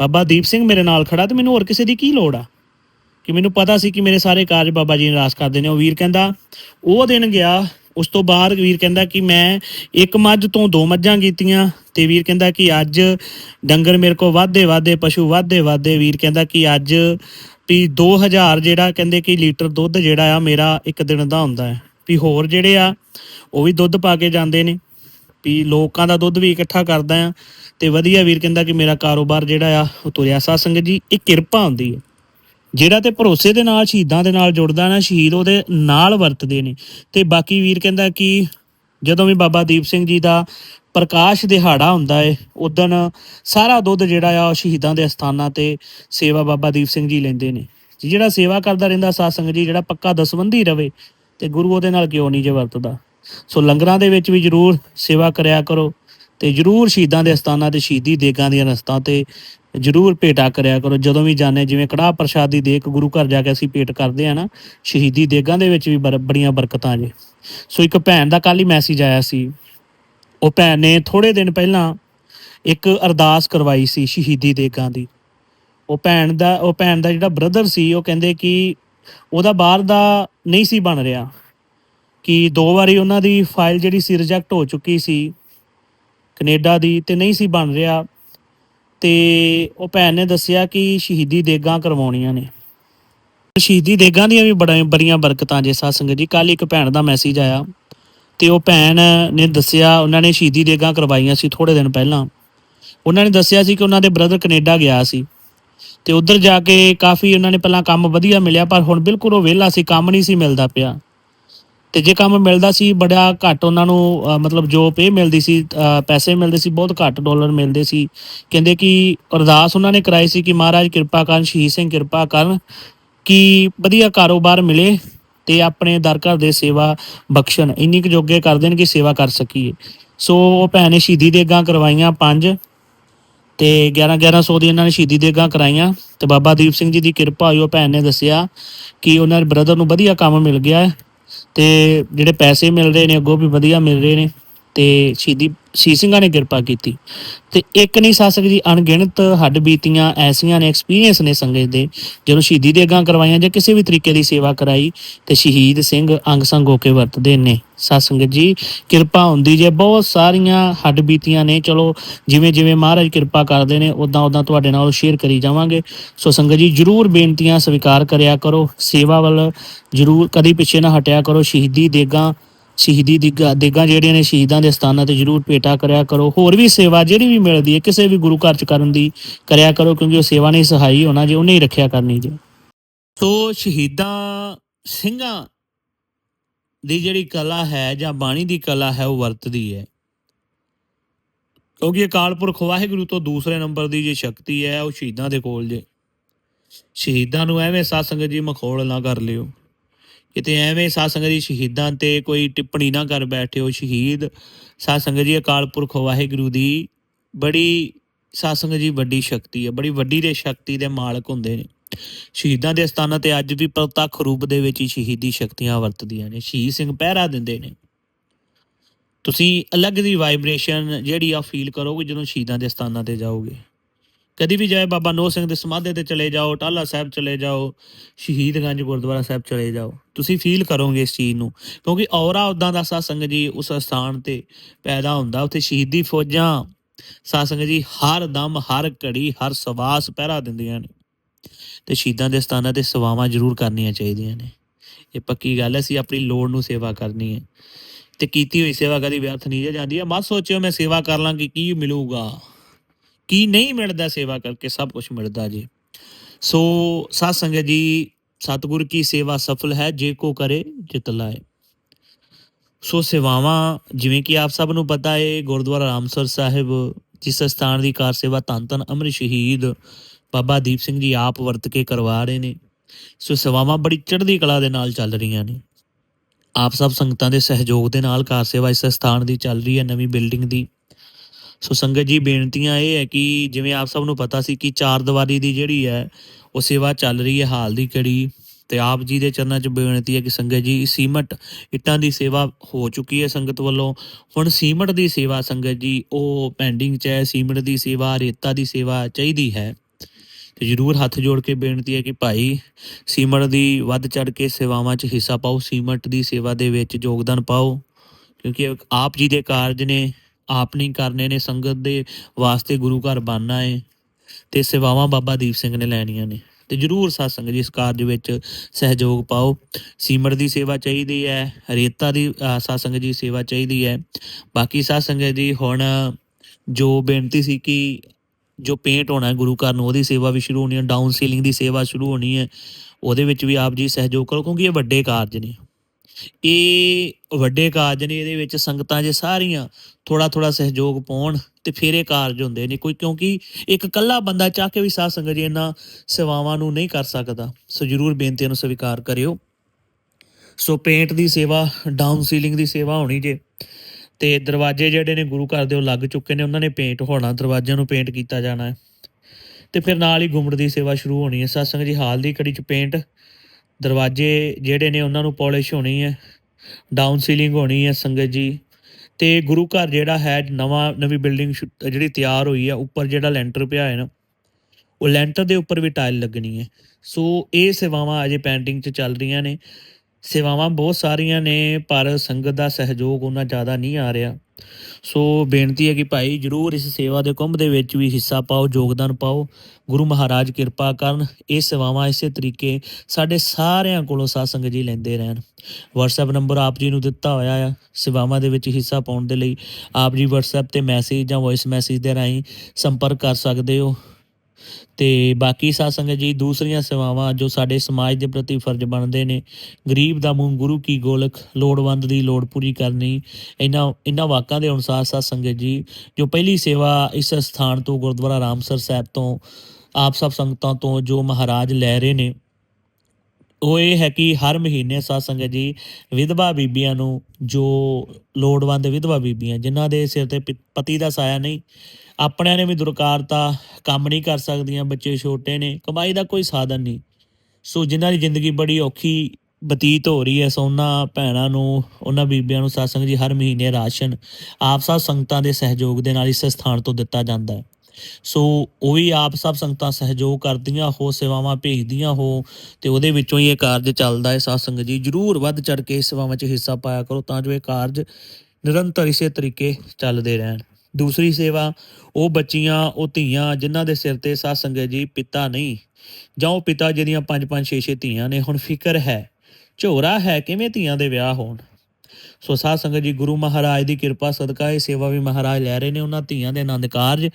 ਬਾਬਾ ਦੀਪ ਸਿੰਘ ਮੇਰੇ ਨਾਲ ਖੜਾ ਤੇ ਮੈਨੂੰ ਹੋਰ ਕਿਸੇ ਦੀ ਕੀ ਲੋੜ ਆ? ਕਿ ਮੈਨੂੰ ਪਤਾ ਸੀ ਕਿ ਮੇਰੇ ਸਾਰੇ ਕਾਰਜ ਬਾਬਾ ਜੀ ਨਿਰਾਸ਼ ਕਰਦੇ ਨੇ। ਉਹ ਵੀਰ ਕਹਿੰਦਾ, ਉਹ ਦਿਨ ਗਿਆ, ਉਸ ਤੋਂ ਬਾਅਦ ਵੀਰ ਕਹਿੰਦਾ ਕਿ ਮੈਂ ਇੱਕ ਮੱਝ ਤੋਂ ਦੋ ਮੱਝਾਂ ਕੀਤੀਆਂ ਤੇ ਵੀਰ ਕਹਿੰਦਾ ਕਿ ਅੱਜ ਡੰਗਰ ਮੇਰੇ ਕੋ ਵਾਧੇ ਵਾਧੇ ਪਸ਼ੂ ਵਾਧੇ ਵਾਧੇ ਵੀਰ ਕਹਿੰਦਾ ਕਿ ਅੱਜ ਵੀ 2000 ਜਿਹੜਾ ਕਹਿੰਦੇ ਕਿ ਲੀਟਰ ਦੁੱਧ ਜਿਹੜਾ ਆ ਮੇਰਾ ਇੱਕ ਦਿਨ ਦਾ ਹੁੰਦਾ ਹੈ। ਵੀ ਹੋਰ ਜਿਹੜੇ ਆ, ਉਹ ਵੀ ਦੁੱਧ ਪਾ ਕੇ ਜਾਂਦੇ ਨੇ। ਵੀ ਲੋਕਾਂ ਦਾ ਦੁੱਧ ਵੀ ਇਕੱਠਾ ਕਰਦਾ ਆ। ਤੇ ਵਧੀਆ ਵੀਰ ਕਹਿੰਦਾ ਕਿ ਮੇਰਾ ਕਾਰੋਬਾਰ ਜਿਹੜਾ ਆ, ਉਹ ਤੁਰਿਆ ਸਾਧ ਸੰਗਤ ਜੀ, ਇਹ ਕਿਰਪਾ ਹੁੰਦੀ ਹੈ ਜਿਹੜਾ ਤੇ ਭਰੋਸੇ ਦੇ ਨਾਲ, ਸ਼ਹੀਦਾਂ ਦੇ ਨਾਲ ਜੁੜਦਾ ਨਾ, ਸ਼ਹੀਦ ਉਹਦੇ ਨਾਲ ਵਰਤਦੇ ਨੇ। ਤੇ ਬਾਕੀ ਵੀਰ ਕਹਿੰਦਾ ਕਿ ਜਦੋਂ ਵੀ ਬਾਬਾ ਦੀਪ ਸਿੰਘ ਜੀ ਦਾ ਪ੍ਰਕਾਸ਼ ਦਿਹਾੜਾ ਹੁੰਦਾ ਏ ਉਦੋਂ ਸਾਰਾ ਦੁੱਧ ਜਿਹੜਾ ਆ ਉਹ ਸ਼ਹੀਦਾਂ ਦੇ ਅਸਥਾਨਾਂ ਤੇ ਸੇਵਾ ਬਾਬਾ ਦੀਪ ਸਿੰਘ ਜੀ ਲੈਂਦੇ ਨੇ। ਜਿਹੜਾ ਸੇਵਾ ਕਰਦਾ ਰਹਿੰਦਾ ਸਾਧ ਸੰਗਤ ਜੀ, ਜਿਹੜਾ ਪੱਕਾ ਦਸਵੰਧੀ ਰਵੇ ਤੇ ਗੁਰੂ ਉਹਦੇ ਨਾਲ ਕਿਉਂ ਨਹੀਂ ਜੇ ਵਰਤਦਾ। ਸੋ ਲੰਗਰਾਂ ਦੇ ਵਿੱਚ ਵੀ ਜਰੂਰ ਸੇਵਾ ਕਰਿਆ ਕਰੋ ਤੇ ਜਰੂਰ ਸ਼ਹੀਦਾਂ ਦੇ ਅਸਥਾਨਾਂ ਤੇ ਸ਼ਹੀਦੀ ਦੇਗਾਂ ਦੀਆਂ ਰਸਤਾਂ ਤੇ ਜਰੂਰ ਭੇਟਾ ਕਰਿਆ ਕਰੋ। ਜਦੋਂ ਵੀ ਜਾਣੇ ਜਿਵੇਂ ਕੜਾਹ ਪ੍ਰਸ਼ਾਦੀ ਦੇਖ ਗੁਰੂ ਘਰ ਜਾ ਕੇ ਅਸੀਂ ਭੇਟ ਕਰਦੇ ਆ ਨਾ, ਸ਼ਹੀਦੀ ਦੇਗਾਂ ਦੇ ਵਿੱਚ ਵੀ ਬਰ- ਬੜੀਆਂ ਬਰਕਤਾਂ ਜੇ। ਸੋ ਇੱਕ ਭੈਣ ਦਾ ਕੱਲ ਹੀ ਮੈਸੇਜ ਆਇਆ ਸੀ ਉਹ ਭੈਣ ਨੇ ਥੋੜੇ ਦਿਨ ਪਹਿਲਾਂ ਇੱਕ ਅਰਦਾਸ ਕਰਵਾਈ ਸੀ ਸ਼ਹੀਦੀ ਦੇਗਾਂ ਦੀ। ਉਹ ਭੈਣ ਦਾ, ਉਹ ਭੈਣ ਦਾ ਜਿਹੜਾ ਬ੍ਰਦਰ ਸੀ, ਉਹ ਕਹਿੰਦੇ ਕਿ ਉਹਦਾ ਬਾਹਰ ਦਾ ਨਹੀਂ ਸੀ ਬਣ ਰਿਹਾ ਕਿ ਦੋ ਵਾਰੀ ਉਹਨਾਂ ਦੀ ਫਾਈਲ ਜਿਹੜੀ ਸੀ ਰਿਜੈਕਟ ਹੋ ਚੁੱਕੀ ਸੀ, ਕੈਨੇਡਾ ਦੀ ਤੇ ਨਹੀਂ ਸੀ ਬਣ ਰਿਹਾ ਤੇ ਉਹ ਭੈਣ ਨੇ ਦੱਸਿਆ ਕਿ ਸ਼ਹੀਦੀ ਦੇਗਾਂ ਕਰਵਾਉਣੀਆਂ ਨੇ। ਸ਼ਹੀਦੀ ਦੇਗਾਂ ਦੀਆਂ ਵੀ ਬੜਾ ਬੜੀਆਂ ਬਰਕਤਾਂ ਜੇ ਸਾਧ ਸੰਗਤ ਜੀ। ਕੱਲ ਇੱਕ ਭੈਣ ਦਾ ਮੈਸੇਜ ਆਇਆ। ਤੇ ਉਹ ਭੈਣ ਨੇ ਦੱਸਿਆ, ਉਹਨਾਂ ਨੇ ਸ਼ਹੀਦੀ ਦੇਗਾਂ ਕਰਵਾਈਆਂ ਸੀ ਥੋੜੇ ਦਿਨ ਪਹਿਲਾਂ। ਉਹਨਾਂ ਨੇ ਦੱਸਿਆ ਸੀ ਕਿ ਉਹਨਾਂ ਦੇ ਬ੍ਰਦਰ ਕੈਨੇਡਾ ਗਿਆ ਸੀ। ਤੇ ਉੱਧਰ ਜਾ ਕੇ ਕਾਫੀ ਉਹਨਾਂ ਨੇ ਪਹਿਲਾਂ ਕੰਮ ਵਧੀਆ ਮਿਲਿਆ, ਪਰ ਹੁਣ ਬਿਲਕੁਲ ਉਹ ਵਿਹਲਾ ਸੀ, ਕੰਮ ਨਹੀਂ ਸੀ ਮਿਲਦਾ ਪਿਆ। ਤੇ ਜੇ ਕੰਮ ਮਿਲਦਾ ਸੀ, ਬੜਾ ਘੱਟ ਉਹਨਾਂ ਨੂੰ ਮਤਲਬ ਜੋ ਪੇ ਮਿਲਦੀ ਸੀ ਪੈਸੇ ਮਿਲਦੇ ਸੀ, ਬਹੁਤ ਘੱਟ ਡਾਲਰ ਮਿਲਦੇ ਸੀ। ਕਹਿੰਦੇ ਕਿ ਅਰਦਾਸ ਉਹਨਾਂ ਨੇ ਕਰਾਈ ਸੀ ਕਿ ਮਹਾਰਾਜ ਕਿਰਪਾ ਕਰਨ, ਸ਼ਹੀਦ ਸਿੰਘ ਕਿਰਪਾ ਕਰਨ, ਕਿ ਵਧੀਆ ਕਾਰੋਬਾਰ ਮਿਲੇ। ਤੇ ਆਪਣੇ ਦਰ ਘਰ ਦੇ ਸੇਵਾ ਬਖਸ਼ਣ। ਇੰਨੀ ਕੁ ਜੋਗੇ ਕਰ ਦੇਣ ਕਿ ਸੇਵਾ ਕਰ ਸਕੀਏ। ਸੋ ਉਹ ਭੈਣ ਨੇ ਸ਼ਹੀਦੀ ਦੇਗਾਂ ਕਰਵਾਈਆਂ ਪੰਜ ਤੇ 11 1100 ਦੀ ਇਹਨਾਂ ਨੇ ਸ਼ਹੀਦੀ ਦੇਗਾਂ ਕਰਾਈਆਂ ਤੇ ਬਾਬਾ ਦੀਪ ਸਿੰਘ ਜੀ ਦੀ ਕਿਰਪਾ ਹੋਈ ਉਹ ਭੈਣ ਨੇ ਦੱਸਿਆ ਕਿ ਉਹਨਾਂ ਦੇ ਬ੍ਰਦਰ ਨੂੰ ਵਧੀਆ ਕੰਮ ਮਿਲ ਗਿਆ ਤੇ ਜਿਹੜੇ ਪੈਸੇ ਮਿਲ ਰਹੇ ਨੇ ਅੱਗੋਂ ਵੀ ਵਧੀਆ ਮਿਲ ਰਹੇ ਨੇ। ਤੇ ਸ਼ਹੀਦੀ ਸੀ ਸਿੰਘਾਂ ਨੇ ਕਿਰਪਾ ਕੀਤੀ। ਤੇ ਇੱਕ ਨਹੀਂ ਸਾਸਕ ਜੀ ਅਣਗਿਣਤ ਹੱਡ ਬੀਤੀਆਂ ਐਸੀਆਂ ਨੇ ਐਕਸਪੀਰੀਅੰਸ ਨੇ ਸੰਗਤ ਦੇ, ਜਦੋਂ ਸ਼ਹੀਦੀ ਦੇ ਅਗਾਂ ਕਰਵਾਈਆਂ ਜਾਂ ਕਿਸੇ ਵੀ ਤਰੀਕੇ ਦੀ ਸੇਵਾ ਕਰਾਈ, ਤੇ ਸ਼ਹੀਦ ਸਿੰਘ ਅੰਗ ਸੰਗ ਹੋ ਕੇ ਵਰਤਦੇ ਨੇ। ਸਾਧ ਜੀ, ਕਿਰਪਾ ਹੁੰਦੀ ਜੇ, ਬਹੁਤ ਸਾਰੀਆਂ ਹੱਡ ਬੀਤੀਆਂ ਨੇ, ਚਲੋ ਜਿਵੇਂ ਜਿਵੇਂ ਮਹਾਰਾਜ ਕਿਰਪਾ ਕਰਦੇ ਨੇ ਉਦਾਂ ਉਦਾਂ ਤੁਹਾਡੇ ਨਾਲ ਸ਼ੇਅਰ ਕਰੀ ਜਾਵਾਂਗੇ। ਸੋ ਸੰਗਤ ਜੀ, ਜਰੂਰ ਬੇਨਤੀਆਂ ਸਵੀਕਾਰ ਕਰਿਆ ਕਰੋ, ਸੇਵਾ ਵੱਲ ਜਰੂਰ ਕਦੀ ਪਿੱਛੇ ਨਾ ਹਟਿਆ ਕਰੋ, ਸ਼ਹੀਦੀ ਦੇਗਾਂ ਸ਼ਹੀਦੀ ਦੀਗਾ ਦੇਗਾਂ ਜਿਹੜੀਆਂ ਨੇ ਸ਼ਹੀਦਾਂ ਦੇ ਸਥਾਨਾਂ ਤੇ ਜਰੂਰ ਭੇਟਾ ਕਰਿਆ ਕਰੋ। ਹੋਰ ਵੀ ਸੇਵਾ ਜਿਹੜੀ ਵੀ ਮਿਲਦੀ ਹੈ, ਕਿਸੇ ਵੀ ਗੁਰੂ ਘਰ ਚ ਕਰਨ ਦੀ ਕਰਿਆ ਕਰੋ, ਕਿਉਂਕਿ ਉਹ ਸੇਵਾ ਨਹੀਂ ਸਹਾਈ ਹੋਣਾ ਜੇ ਉਹਨੇ ਹੀ ਰੱਖਿਆ ਕਰਨੀ ਜੇ। ਸੋ ਸ਼ਹੀਦਾਂ ਸਿੰਘਾਂ ਦੀ ਜਿਹੜੀ ਕਲਾ ਹੈ ਜਾਂ ਬਾਣੀ ਦੀ ਕਲਾ ਹੈ, ਉਹ ਵਰਤਦੀ ਹੈ। ਕਿਉਂਕਿ ਅਕਾਲ ਪੁਰਖ ਵਾਹਿਗੁਰੂ ਤੋਂ ਦੂਸਰੇ ਨੰਬਰ ਦੀ ਜੇ ਸ਼ਕਤੀ ਹੈ, ਉਹ ਸ਼ਹੀਦਾਂ ਦੇ ਕੋਲ ਜੇ। ਸ਼ਹੀਦਾਂ ਨੂੰ ਐਵੇਂ ਸਾਧ ਸੰਗਤ ਜੀ ਮਖੌਲ ਨਾ ਕਰ ਲਿਓ। ਕਿਤੇ ਐਵੇਂ ਸਾਧ ਸੰਗਤ ਜੀ ਸ਼ਹੀਦਾਂ ਤੇ ਕੋਈ ਟਿੱਪਣੀ ਨਾ ਕਰ ਬੈਠਿਓ ਸ਼ਹੀਦ। ਸਾਧ ਸੰਗਤ ਜੀ, ਅਕਾਲ ਪੁਰਖ ਵਾਹਿਗੁਰੂ ਦੀ ਬੜੀ ਸਾਧ ਸੰਗਤ ਜੀ ਵੱਡੀ ਸ਼ਕਤੀ ਹੈ ਬੜੀ ਵੱਡੀ ਦੇ ਸ਼ਕਤੀ ਦੇ ਮਾਲਕ ਹੁੰਦੇ ਨੇ। ਸ਼ਹੀਦਾਂ ਦੇ ਸਥਾਨਾਂ ਤੇ ਅੱਜ ਵੀ ਪ੍ਰਤੱਖ ਰੂਪ ਦੇ ਵਿੱਚ ਹੀ ਸ਼ਹੀਦੀ ਸ਼ਕਤੀਆਂ ਵਰਤਦੀਆਂ ਨੇ, ਸ਼ਹੀਦ ਸਿੰਘ ਪਹਿਰਾ ਦਿੰਦੇ ਨੇ। ਤੁਸੀਂ ਅਲੱਗ ਦੀ ਵਾਈਬ੍ਰੇਸ਼ਨ ਜਿਹੜੀ ਆ ਫੀਲ ਕਰੋਗੇ ਜਦੋਂ ਸ਼ਹੀਦਾਂ ਦੇ ਸਥਾਨਾਂ ਤੇ ਜਾਓਗੇ। ਕਦੀ ਵੀ ਜਾਏ ਬਾਬਾ ਨੋ ਸਿੰਘ ਦੇ ਸਮਾਧੇ ਤੇ ਚਲੇ ਜਾਓ ਟਾਲਾ ਸਾਹਿਬ ਚਲੇ ਜਾਓ ਸ਼ਹੀਦਗੰਜ ਗੁਰਦੁਆਰਾ ਸਾਹਿਬ ਚਲੇ ਜਾਓ, ਤੁਸੀਂ ਫੀਲ ਕਰੋਗੇ ਇਸ ਚੀਜ਼ ਨੂੰ, ਕਿਉਂਕਿ ਔਰਾ ਉਦਾਂ ਦਾ ਸਾਧ ਜੀ ਉਸ ਸਥਾਨ ਤੇ ਪੈਦਾ ਹੁੰਦਾ, ਉੱਥੇ ਸ਼ਹੀਦੀ ਫੌਜਾਂ ਸਾਧ ਜੀ ਹਰ ਦਮ, ਹਰ ਘੜੀ, ਹਰ ਸਵਾਸ ਪਹਿਰਾ ਦਿੰਦੀਆਂ ਨੇ, ਤੇ ਸ਼ਹੀਦਾਂ ਦੇ ਸਥਾਨਾਂ ਤੇ ਸੇਵਾਵਾਂ ਜ਼ਰੂਰ ਕਰਨੀਆਂ ਚਾਹੀਦੀਆਂ ਨੇ, ਇਹ ਪੱਕੀ ਗੱਲ ਹੈ, ਅਸੀਂ ਆਪਣੀ ਲੋੜ ਨੂੰ ਸੇਵਾ ਕਰਨੀ ਹੈ, ਤੇ ਕੀਤੀ ਹੋਈ ਸੇਵਾ ਕਦੀ ਵਿਅਰਥ ਨਹੀਂ ਜਾਂਦੀ ਹੈ, ਮਤ ਸੋਚਿਓ ਮੈਂ ਸੇਵਾ ਕਰ ਲਾਂਗੀ, ਕੀ ਮਿਲੂਗਾ। ਕੀ ਨਹੀਂ ਮਿਲਦਾ ਸੇਵਾ ਕਰਕੇ? ਸਭ ਕੁਝ ਮਿਲਦਾ ਜੀ। ਸੋ ਸਾਧ ਸੰਗਤ ਜੀ, ਸਤਿਗੁਰ ਕੀ ਸੇਵਾ ਸਫਲ ਹੈ, ਜੇ ਕੋ ਕਰੇ, ਜਿਤ ਲਾਏ। ਸੋ ਸੇਵਾਵਾਂ, ਜਿਵੇਂ ਕਿ ਆਪ ਸਭ ਨੂੰ ਪਤਾ ਹੈ ਗੁਰਦੁਆਰਾ ਰਾਮਸਰ ਸਾਹਿਬ, ਜਿਸ ਸਥਾਨ ਦੀ ਕਾਰ ਸੇਵਾ ਧੰਨ ਧੰਨ ਅਮਰ ਸ਼ਹੀਦ ਬਾਬਾ ਦੀਪ ਸਿੰਘ ਜੀ ਆਪ ਵਰਤ ਕੇ ਕਰਵਾ ਰਹੇ ਨੇ। ਸੋ ਸੇਵਾਵਾਂ ਬੜੀ ਚੜ੍ਹਦੀ ਕਲਾ ਦੇ ਨਾਲ ਚੱਲ ਰਹੀਆਂ ਨੇ। ਆਪ ਸਭ ਸੰਗਤਾਂ ਦੇ ਸਹਿਯੋਗ ਦੇ ਨਾਲ ਕਾਰ ਸੇਵਾ ਇਸ ਸਥਾਨ ਦੀ ਚੱਲ ਰਹੀ ਹੈ, ਨਵੀਂ ਬਿਲਡਿੰਗ ਦੀ। ਸੋ ਸੰਗਤ ਜੀ, ਬੇਨਤੀਆਂ ਇਹ ਹੈ ਕਿ ਜਿਵੇਂ ਆਪ ਸਭ ਨੂੰ ਪਤਾ ਸੀ ਕਿ ਚਾਰ ਦੀਵਾਰੀ ਦੀ ਜਿਹੜੀ ਹੈ, ਉਹ ਸੇਵਾ ਚੱਲ ਰਹੀ ਹੈ ਹਾਲ ਦੀ ਕੜੀ ਤੇ ਆਪ ਜੀ ਦੇ ਚਰਨਾਂ 'ਚ ਬੇਨਤੀ ਹੈ ਕਿ ਸੰਗਤ ਜੀ ਸੀਮਟ ਇੱਟਾਂ ਦੀ ਸੇਵਾ ਹੋ ਚੁੱਕੀ ਹੈ ਸੰਗਤ ਵੱਲੋਂ। ਹੁਣ ਸੀਮਟ ਦੀ ਸੇਵਾ ਸੰਗਤ ਜੀ, ਉਹ ਪੈਂਡਿੰਗ 'ਚ ਹੈ, ਸੀਮਟ ਦੀ ਸੇਵਾ, ਰੇਤਾ ਦੀ ਸੇਵਾ ਚਾਹੀਦੀ ਹੈ। ਤੇ ਜਰੂਰ ਹੱਥ ਜੋੜ ਕੇ ਬੇਨਤੀ ਹੈ ਕਿ ਭਾਈ, ਸੀਮਟ ਦੀ ਵੱਧ ਚੜ ਕੇ ਸੇਵਾਵਾਂ 'ਚ ਹਿੱਸਾ ਪਾਓ, ਸੀਮਟ ਦੀ ਸੇਵਾ ਦੇ ਵਿੱਚ ਯੋਗਦਾਨ ਪਾਓ, ਕਿਉਂਕਿ ਆਪ ਜੀ ਦੇ ਕਾਰਜ ਨੇ ਆਪ ਨਹੀਂ ਕਰਨੇ ਨੇ ਸੰਗਤ ਦੇ ਵਾਸਤੇ ਗੁਰੂ ਘਰ ਬਣਨਾ ਹੈ ਤੇ ਸੇਵਾਵਾਂ ਬਾਬਾ ਦੀਪ ਸਿੰਘ ਨੇ ਲੈਣੀਆਂ ਨੇ। ਤੇ ਜਰੂਰ ਸਾਧ ਸੰਗਤ ਜੀ ਇਸ ਕਾਰਜ ਵਿੱਚ ਸਹਿਯੋਗ ਪਾਓ। ਸੀਮਰ ਦੀ ਸੇਵਾ ਚਾਹੀਦੀ ਹੈ ਰੇਤਾ ਦੀ ਅਹ, ਸਾਧ ਸੰਗਤ ਜੀ ਸੇਵਾ ਚਾਹੀਦੀ ਹੈ। ਬਾਕੀ ਸਾਧ ਸੰਗਤ ਜੀ ਹੁਣ ਜੋ ਬੇਨਤੀ ਸੀ ਕਿ ਜੋ ਪੇਂਟ ਹੋਣਾ ਹੈ ਗੁਰੂ ਘਰ ਨੂੰ ਉਹਦੀ ਸੇਵਾ ਵੀ ਸ਼ੁਰੂ ਹੋਣੀ ਹੈ ਡਾਊਨ ਸੀਲਿੰਗ ਦੀ ਸੇਵਾ ਸ਼ੁਰੂ ਹੋਣੀ ਹੈ ਉਹਦੇ ਵਿੱਚ ਵੀ ਆਪ ਜੀ ਸਹਿਯੋਗ ਕਰੋ ਕਿਉਂਕਿ ਇਹ ਵੱਡੇ ਕਾਰਜ ਨੇ। ਇਹ ਵੱਡੇ ਕਾਰਜ ਨੇ, ਇਹਦੇ ਵਿੱਚ ਸੰਗਤਾਂ ਜੇ ਸਾਰੀਆਂ ਥੋੜਾ ਥੋੜਾ ਸਹਿਯੋਗ ਪਾਉਣ ਤੇ ਫਿਰ ਇਹ ਕਾਰਜ ਹੁੰਦੇ ਨੇ, ਕੋਈ ਕਿਉਂਕਿ ਇੱਕ ਕੱਲਾ ਬੰਦਾ ਚਾਹ ਕੇ ਵੀ ਸਾਧ ਸੰਗਤ ਜੀ ਇਹਨਾਂ ਸੇਵਾਵਾਂ ਨੂੰ ਨਹੀਂ ਕਰ ਸਕਦਾ। ਸੋ ਜਰੂਰ ਬੇਨਤੀਆਂ ਨੂੰ ਸਵੀਕਾਰ ਕਰਿਓ। ਸੋ ਪੇਂਟ ਦੀ ਸੇਵਾ ਡਾਊਨ ਸੀਲਿੰਗ ਦੀ ਸੇਵਾ ਹੋਣੀ ਜੇ, ਤੇ ਦਰਵਾਜ਼ੇ ਜਿਹੜੇ ਨੇ ਗੁਰੂ ਘਰ ਦੇ ਉਹ ਲੱਗ ਚੁੱਕੇ ਨੇ, ਉਹਨਾਂ ਨੇ ਪੇਂਟ ਹੋਣਾ, ਦਰਵਾਜ਼ਿਆਂ ਨੂੰ ਪੇਂਟ ਕੀਤਾ ਜਾਣਾ ਹੈ। ਤੇ ਫਿਰ ਨਾਲ ਹੀ ਗੁੰਮਟ ਦੀ ਸੇਵਾ ਸ਼ੁਰੂ ਹੋਣੀ ਹੈ। ਸਾਧ ਸੰਗਤ ਜੀ ਹਾਲ ਦੀ ਕੜੀ ਚ ਪੇਂਟ ਦਰਵਾਜ਼ੇ ਜਿਹੜੇ ਨੇ ਉਹਨਾਂ ਨੂੰ ਪਾਲਿਸ਼ ਹੋਣੀ ਹੈ ਡਾਊਨ ਸੀਲਿੰਗ ਹੋਣੀ ਹੈ ਸੰਗਤ ਜੀ, ਤੇ ਗੁਰੂ ਘਰ ਜਿਹੜਾ ਹੈ ਨਵਾਂ, ਨਵੀਂ ਬਿਲਡਿੰਗ ਜਿਹੜੀ ਤਿਆਰ ਹੋਈ ਹੈ, ਉੱਪਰ ਜਿਹੜਾ ਲੈਂਟਰ ਪਿਆ ਹੈ ਨਾ, ਉਹ ਲੈਂਟਰ ਦੇ ਉੱਪਰ ਵੀ ਟਾਇਲ ਲੱਗਣੀ ਹੈ। ਸੋ ਇਹ ਸੇਵਾਵਾਂ ਅਜੇ ਪੈਂਟਿੰਗ 'ਚ ਚੱਲ ਰਹੀਆਂ ਨੇ। ਸੇਵਾਵਾਂ ਬਹੁਤ ਸਾਰੀਆਂ ਨੇ, ਪਰ ਸੰਗਤ ਦਾ ਸਹਿਯੋਗ ਉਹਨਾਂ ਜ਼ਿਆਦਾ ਨਹੀਂ ਆ ਰਿਹਾ। ਸੋ ਬੇਨਤੀ ਹੈ ਕਿ ਭਾਈ ਜਰੂਰ ਇਸ ਸੇਵਾ ਦੇ ਕੁੰਭ ਦੇ ਵਿੱਚ ਵੀ ਹਿੱਸਾ ਪਾਓ, ਯੋਗਦਾਨ ਪਾਓ। ਗੁਰੂ ਮਹਾਰਾਜ ਕਿਰਪਾ ਕਰਨ, ਇਹ ਸੇਵਾਵਾਂ ਇਸੇ ਤਰੀਕੇ ਸਾਡੇ ਸਾਰਿਆਂ ਕੋਲੋਂ ਸਾਧ ਸੰਗਤ ਜੀ ਲੈਂਦੇ ਰਹਿਣ। WhatsApp ਨੰਬਰ ਆਪ ਜੀ ਨੂੰ ਦਿੱਤਾ ਹੋਇਆ ਆ, ਸੇਵਾਵਾਂ ਦੇ ਵਿੱਚ ਹਿੱਸਾ ਪਾਉਣ ਦੇ ਲਈ। ਆਪ ਜੀ WhatsApp ਤੇ ਮੈਸੇਜ ਜਾਂ ਵੌਇਸ ਮੈਸੇਜ ਦੇ ਰਾਹੀਂ ਸੰਪਰਕ ਕਰ ਸਕਦੇ ਹੋ। ਤੇ ਬਾਕੀ ਸਾਧ ਸੰਗਤ ਜੀ, ਦੂਸਰੀਆਂ ਸੇਵਾਵਾਂ ਜੋ ਸਾਡੇ ਸਮਾਜ ਦੇ ਪ੍ਰਤੀ ਫਰਜ਼ ਬਣਦੇ ਨੇ, ਗਰੀਬ ਦਾ ਮੂੰਹ ਗੁਰੂ ਕੀ ਗੋਲਕ, ਲੋੜਵੰਦ ਦੀ ਲੋੜ ਪੂਰੀ ਕਰਨੀ, ਇਹਨਾਂ ਇਹਨਾਂ ਵਾਕਾਂ ਦੇ ਅਨੁਸਾਰ ਸਾਧ ਸੰਗਤ ਜੀ, ਜੋ ਪਹਿਲੀ ਸੇਵਾ ਇਸ ਸਥਾਨ ਤੋਂ ਗੁਰਦੁਆਰਾ ਰਾਮਸਰ ਸਾਹਿਬ ਤੋਂ, ਆਪ ਸਭ ਸੰਗਤਾਂ ਤੋਂ ਜੋ ਮਹਾਰਾਜ ਲੈ ਰਹੇ ਨੇ, ਉਹ ਇਹ ਹੈ ਕਿ ਹਰ ਮਹੀਨੇ ਸਾਧ ਸੰਗਤ ਜੀ, ਵਿਧਵਾ ਬੀਬੀਆਂ ਨੂੰ ਜੋ ਲੋੜਵੰਦ ਵਿਧਵਾ ਬੀਬੀਆਂ, ਜਿਨ੍ਹਾਂ ਦੇ ਸਿਰ ਤੇ ਪਿ- ਪਤੀ ਦਾ ਸਾਇਆ ਨਹੀਂ ਆਪਣਿਆਂ ਨੇ ਵੀ ਦੁਰਕਾਰਤਾ ਕੰਮ ਨਹੀਂ ਕਰ ਸਕਦੀਆਂ, ਬੱਚੇ ਛੋਟੇ ਨੇ, ਕਮਾਈ ਦਾ ਕੋਈ ਸਾਧਨ ਨਹੀਂ। ਸੋ ਜਿਨ੍ਹਾਂ ਦੀ ਜ਼ਿੰਦਗੀ ਬੜੀ ਔਖੀ ਬਤੀਤ ਹੋ ਰਹੀ ਹੈ, ਸੋ ਉਹਨਾਂ ਭੈਣਾਂ ਨੂੰ, ਉਹਨਾਂ ਬੀਬੀਆਂ ਨੂੰ ਸਾਧ ਜੀ, ਹਰ ਮਹੀਨੇ ਰਾਸ਼ਨ ਆਪ ਸਭ ਸੰਗਤਾਂ ਦੇ ਸਹਿਯੋਗ ਦੇ ਨਾਲ ਇਸ ਸਥਾਨ ਤੋਂ ਦਿੱਤਾ ਜਾਂਦਾ ਹੈ। ਸੋ ਉਹ ਵੀ ਆਪ ਸਭ ਸੰਗਤਾਂ ਸਹਿਯੋਗ ਕਰਦੀਆਂ ਹੋ, ਸੇਵਾਵਾਂ ਭੇਜਦੀਆਂ ਹੋ, ਤੇ ਉਹਦੇ ਵਿੱਚੋਂ ਹੀ ਇਹ ਕਾਰਜ ਚੱਲਦਾ ਹੈ। ਸਾਧ ਸੰਗਤ ਜੀ, ਜਰੂਰ ਵੱਧ ਚੜ ਕੇ ਇਸ ਸੇਵਾਵਾਂ 'ਚ ਹਿੱਸਾ ਪਾਇਆ ਕਰੋ, ਤਾਂ ਜੋ ਇਹ ਕਾਰਜ ਨਿਰੰਤਰ ਇਸੇ ਤਰੀਕੇ ਚੱਲਦੇ ਰਹਿਣ। ਦੂਸਰੀ ਸੇਵਾ, ਉਹ ਬੱਚੀਆਂ, ਉਹ ਧੀਆਂ, ਜਿਨ੍ਹਾਂ ਦੇ ਸਿਰ ਤੇ ਸਾਧ ਸੰਗਤ ਜੀ ਪਿਤਾ ਨਹੀਂ, ਜਾਂ ਉਹ ਪਿਤਾ ਜਿਹਦੀਆਂ ਪੰਜ ਪੰਜ ਛੇ ਛੇ ਧੀਆਂ ਨੇ, ਹੁਣ ਫਿਕਰ ਹੈ, ਝੋਰਾ ਹੈ, ਕਿਵੇਂ ਧੀਆਂ ਦੇ ਵਿਆਹ ਹੋਣ? ਸੋ ਸਾਧ ਸੰਗਤ ਜੀ, ਗੁਰੂ ਮਹਾਰਾਜ ਦੀ ਕਿਰਪਾ, ਸਦਕਾ, ਇਹ ਸੇਵਾ ਵੀ ਮਹਾਰਾਜ ਲੈ ਰਹੇ ਨੇ, ਉਹਨਾਂ ਧੀਆਂ ਦੇ ਆਨੰਦ ਕਾਰਜ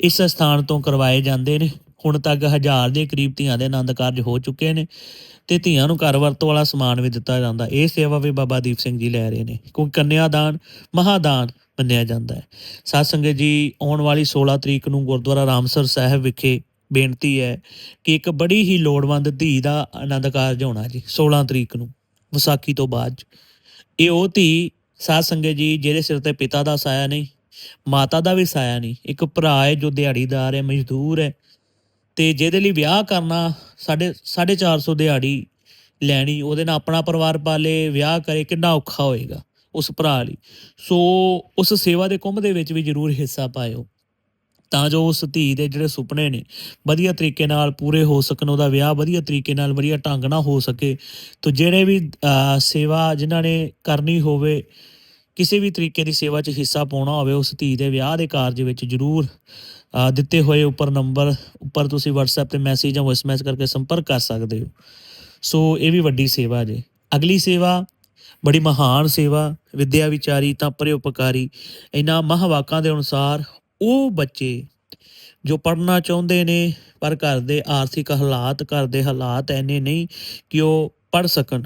ਇਸ ਸਥਾਨ ਤੋਂ ਕਰਵਾਏ ਜਾਂਦੇ ਨੇ। ਹੁਣ ਤੱਕ ਹਜ਼ਾਰ ਦੇ ਕਰੀਬ ਧੀਆਂ ਦੇ ਆਨੰਦ ਕਾਰਜ ਹੋ ਚੁੱਕੇ ਨੇ ਤੇ ਧੀਆਂ ਨੂੰ ਘਰ ਵਰਤੋਂ ਵਾਲਾ ਸਮਾਨ ਵੀ ਦਿੱਤਾ ਜਾਂਦਾ। ਇਹ ਸੇਵਾ ਵੀ ਬਾਬਾ ਦੀਪ ਸਿੰਘ ਜੀ ਲੈ ਰਹੇ ਨੇ, ਕਿਉਂਕਿ ਕੰਨਿਆਦਾਨ ਮਹਾਦਾਨ ਮੰਨਿਆ ਜਾਂਦਾ ਹੈ। ਸਾਧ ਸੰਗਤ ਜੀ, ਆਉਣ ਵਾਲੀ 16 ਤਰੀਕ ਨੂੰ ਗੁਰਦੁਆਰਾ ਰਾਮਸਰ ਸਾਹਿਬ ਵਿਖੇ ਬੇਨਤੀ ਹੈ ਕਿ ਇੱਕ ਬੜੀ ਹੀ ਲੋੜਵੰਦ ਧੀ ਦਾ ਆਨੰਦ ਕਾਰਜ ਹੋਣਾ ਜੀ 16 ਤਰੀਕ ਨੂੰ, ਵਿਸਾਖੀ ਤੋਂ ਬਾਅਦ। ਇਹ ਉਹ ਧੀ, ਸਾਧ ਸੰਗਤ ਜੀ, ਜਿਹਦੇ ਸਿਰ ਤੇ ਪਿਤਾ ਦਾ ਸਾਇਆ ਨਹੀਂ, ਮਾਤਾ ਦਾ ਵੀ ਸਾਇਆ ਨਹੀਂ, ਇੱਕ ਭਰਾ ਹੈ ਜੋ ਦਿਹਾੜੀਦਾਰ ਹੈ, ਮਜ਼ਦੂਰ ਹੈ। ਤੇ ਜਿਹਦੇ ਲਈ ਵਿਆਹ ਕਰਨਾ ਸਾਡੇ 450 ਦਿਹਾੜੀ ਲੈਣੀ, ਉਹਦੇ ਨਾਲ ਆਪਣਾ ਪਰਿਵਾਰ ਪਾਲੇ, ਵਿਆਹ ਕਰੇ, ਕਿੰਨਾ ਔਖਾ ਹੋਏਗਾ ਉਸ ਭਰਾ ਲਈ। ਸੋ ਉਸ ਸੇਵਾ ਦੇ ਕੁੰਭ ਦੇ ਵਿੱਚ ਵੀ ਜ਼ਰੂਰ ਹਿੱਸਾ ਪਾਇਓ। ਤਾਂ ਜੋ ਉਸ ਧੀ ਦੇ ਜਿਹੜੇ ਸੁਪਨੇ ਨੇ, ਵਧੀਆ ਤਰੀਕੇ ਨਾਲ ਪੂਰੇ ਹੋ ਸਕਣ, ਉਹਦਾ ਵਿਆਹ ਵਧੀਆ ਤਰੀਕੇ ਨਾਲ, ਵਧੀਆ ਢੰਗ ਨਾਲ ਹੋ ਸਕੇ। ਤੋ ਜਿਹੜੇ ਵੀ ਸੇਵਾ ਜਿਨ੍ਹਾਂ ਨੇ ਕਰਨੀ ਹੋਵੇ, ਕਿਸੇ ਵੀ ਤਰੀਕੇ ਦੀ ਸੇਵਾ 'ਚ ਹਿੱਸਾ ਪਾਉਣਾ ਹੋਵੇ, ਉਸ ਧੀ ਦੇ ਵਿਆਹ ਦੇ ਕਾਰਜ ਵਿੱਚ ਜ਼ਰੂਰ ਦਿੱਤੇ ਹੋਏ ਉੱਪਰ ਨੰਬਰ ਉੱਪਰ ਤੁਸੀਂ WhatsApp ਤੇ ਮੈਸੇਜ ਜਾਂ ਵੌਇਸ ਮੈਸੇਜ ਕਰਕੇ ਸੰਪਰਕ ਕਰ ਸਕਦੇ ਹੋ। ਸੋ ਇਹ ਵੀ ਵੱਡੀ ਸੇਵਾ ਜੇ। ਅਗਲੀ ਸੇਵਾ ਬੜੀ ਮਹਾਨ ਸੇਵਾ, ਵਿਦਿਆ ਵਿਚਾਰੀ, ਤਾਂ ਪਰਉਪਕਾਰੀ, ਇਹਨਾਂ ਮਹਾਵਾਕਾਂ ਦੇ ਅਨੁਸਾਰ ਉਹ ਬੱਚੇ ਜੋ ਪੜ੍ਹਨਾ ਚਾਹੁੰਦੇ ਨੇ, ਪਰ ਘਰ ਦੇ ਆਰਥਿਕ ਹਾਲਾਤ, ਘਰ ਦੇ ਹਾਲਾਤ ਐਨੇ ਨਹੀਂ ਕਿ ਉਹ ਪੜ੍ਹ ਸਕਣ।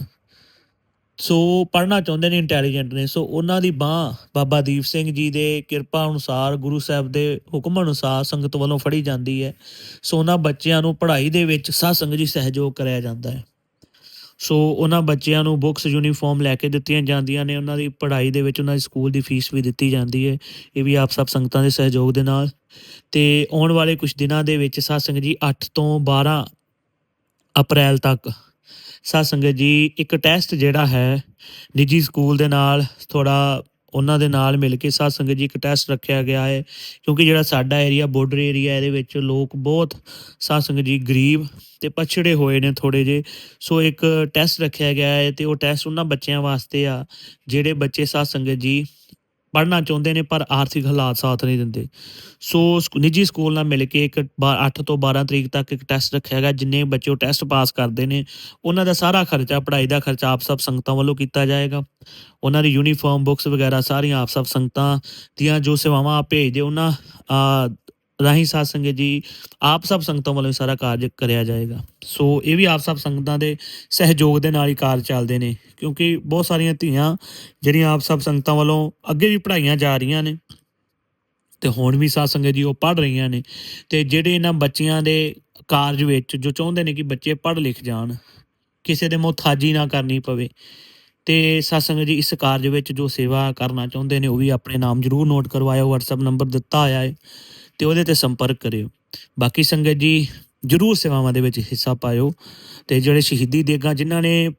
ਸੋ ਪੜ੍ਹਨਾ ਚਾਹੁੰਦੇ ਨੇ ਇੰਟੈਲੀਜੈਂਟ ਨੇ, ਸੋ ਉਹਨਾਂ ਦੀ ਬਾਹ ਬਾਬਾ ਦੀਪ ਸਿੰਘ ਜੀ ਦੇ ਕਿਰਪਾ ਅਨੁਸਾਰ, ਗੁਰੂ ਸਾਹਿਬ ਦੇ ਹੁਕਮ ਅਨੁਸਾਰ ਸੰਗਤ ਵੱਲੋਂ ਫੜੀ ਜਾਂਦੀ ਹੈ। ਸੋ ਉਹਨਾਂ ਬੱਚਿਆਂ ਨੂੰ ਪੜ੍ਹਾਈ ਦੇ ਵਿੱਚ ਸਾਧ ਜੀ ਸਹਿਯੋਗ ਕਰਿਆ ਜਾਂਦਾ ਹੈ। ਸੋ ਉਹਨਾਂ ਬੱਚਿਆਂ ਨੂੰ ਬੁੱਕਸ ਯੂਨੀਫਾਰਮ ਲੈ ਕੇ ਦਿੱਤੀਆਂ ਜਾਂਦੀਆਂ ਨੇ, ਉਹਨਾਂ ਦੀ ਪੜ੍ਹਾਈ ਦੇ ਵਿੱਚ ਉਹਨਾਂ ਦੀ ਸਕੂਲ ਦੀ ਫੀਸ ਵੀ ਦਿੱਤੀ ਜਾਂਦੀ ਹੈ। ਇਹ ਵੀ ਆਪ ਸਭ ਸੰਗਤਾਂ ਦੇ ਸਹਿਯੋਗ ਦੇ ਨਾਲ। ਤੇ ਆਉਣ ਵਾਲੇ ਕੁਝ ਦਿਨਾਂ ਦੇ ਵਿੱਚ ਸਾਧ ਜੀ 8 ਤੋਂ 12 ਅਪ੍ਰੈਲ ਤੱਕ ਸਾਧ ਸੰਗਤ ਜੀ, ਇੱਕ ਟੈਸਟ ਜਿਹੜਾ ਹੈ, ਨਿੱਜੀ ਸਕੂਲ ਦੇ ਨਾਲ ਥੋੜਾ ਉਹਨਾਂ ਦੇ ਨਾਲ ਮਿਲ ਕੇ ਸਾਧ ਸੰਗਤ ਜੀ ਇੱਕ ਟੈਸਟ ਰੱਖਿਆ ਗਿਆ ਹੈ, ਕਿਉਂਕਿ ਜਿਹੜਾ ਸਾਡਾ ਏਰੀਆ ਬਾਰਡਰ ਏਰੀਆ ਇਹਦੇ ਵਿੱਚ ਲੋਕ ਬਹੁਤ ਸਾਧ ਸੰਗਤ ਜੀ ਗਰੀਬ ਤੇ ਪਛੜੇ ਹੋਏ ਨੇ ਥੋੜੇ ਜੇ ਸੋ ਇੱਕ ਟੈਸਟ ਰੱਖਿਆ ਗਿਆ ਹੈ ਤੇ ਉਹ ਟੈਸਟ ਉਹਨਾਂ ਬੱਚਿਆਂ ਵਾਸਤੇ ਆ, ਜਿਹੜੇ ਬੱਚੇ ਸਾਧ ਸੰਗਤ ਜੀ ਪੜਨਾ ਚਾਹੁੰਦੇ ਨੇ, ਪਰ ਆਰਥਿਕ ਹਾਲਾਤ ਸਾਥ ਨਹੀਂ ਦਿੰਦੇ। ਸੋ ਨਿੱਜੀ ਸਕੂਲ ਨਾਲ ਮਿਲ ਕੇ ਇੱਕ 8 ਤੋਂ 12 ਤਰੀਕ ਤੱਕ ਇੱਕ ਟੈਸਟ ਰੱਖਿਆ ਗਿਆ, ਜਿੰਨੇ ਬੱਚੇ ਉਹ ਟੈਸਟ ਪਾਸ ਕਰਦੇ ਨੇ, ਉਹਨਾਂ ਦਾ ਸਾਰਾ ਖਰਚਾ, ਪੜ੍ਹਾਈ ਦਾ ਖਰਚਾ ਆਪ ਸਭ ਸੰਗਤਾਂ ਵੱਲੋਂ ਕੀਤਾ ਜਾਏਗਾ। ਉਹਨਾਂ ਦੀ ਯੂਨੀਫਾਰਮ ਬੁੱਕਸ ਵਗੈਰਾ ਸਾਰੀਆਂ ਆਪ ਸਭ ਸੰਗਤਾਂ ਦੀਆਂ ਜੋ ਸੇਵਾਵਾਂ ਆਪ ਭੇਜਦੇ, ਉਹਨਾਂ ਰਾਹੀਂ ਸਾਧ ਸੰਗਤ ਜੀ ਆਪ ਸਭ ਸੰਗਤਾਂ ਵੱਲੋਂ ਸਾਰਾ ਕਾਰਜ ਕਰਿਆ ਜਾਏਗਾ। ਸੋ ਇਹ ਵੀ ਆਪ ਸਭ ਸੰਗਤਾਂ ਦੇ ਸਹਿਯੋਗ ਦੇ ਨਾਲ ਹੀ ਕਾਰਜ ਚੱਲਦੇ ਨੇ, ਕਿਉਂਕਿ ਬਹੁਤ ਸਾਰੀਆਂ ਧੀਆਂ ਜਿਹੜੀਆਂ ਆਪ ਸਭ ਸੰਗਤਾਂ ਵੱਲੋਂ ਅੱਗੇ ਵੀ ਪੜ੍ਹਾਈਆਂ ਜਾ ਰਹੀਆਂ ਨੇ, ਤੇ ਹੁਣ ਵੀ ਸਾਧ ਸੰਗਤ ਜੀ ਉਹ ਪੜ੍ਹ ਰਹੀਆਂ ਨੇ, ਤੇ ਜਿਹੜੇ ਇਹਨਾਂ ਬੱਚਿਆਂ ਦੇ ਕਾਰਜ ਵਿੱਚ ਜੋ ਚਾਹੁੰਦੇ ਨੇ ਕਿ ਬੱਚੇ ਪੜ੍ਹ ਲਿਖ ਜਾਣ, ਕਿਸੇ ਦੇ ਮੁਹਤਾਜੀ ਨਾ ਕਰਨੀ ਪਵੇ, ਤੇ ਸਾਧ ਜੀ ਇਸ ਕਾਰਜ ਵਿੱਚ ਜੋ ਸੇਵਾ ਕਰਨਾ ਚਾਹੁੰਦੇ ਨੇ ਉਹ ਵੀ ਆਪਣੇ ਨਾਮ ਜ਼ਰੂਰ ਨੋਟ ਕਰਵਾਇਓ, WhatsApp ਨੰਬਰ ਦਿੱਤਾ ਹੋਇਆ ਹੈ। ਤੇ ਉਹਦੇ ਤੇ ਸੰਪਰਕ ਕਰਿਓ। ਬਾਕੀ ਸੰਗਤ ਜੀ, ਜ਼ਰੂਰ ਸੇਵਾਵਾਂ ਦੇ ਵਿੱਚ ਹਿੱਸਾ ਪਾਇਓ ਤੇ ਜਿਹੜੇ ਸ਼ਹੀਦੀ ਦੇਗਾ ਜਿਨ੍ਹਾਂ ਨੇ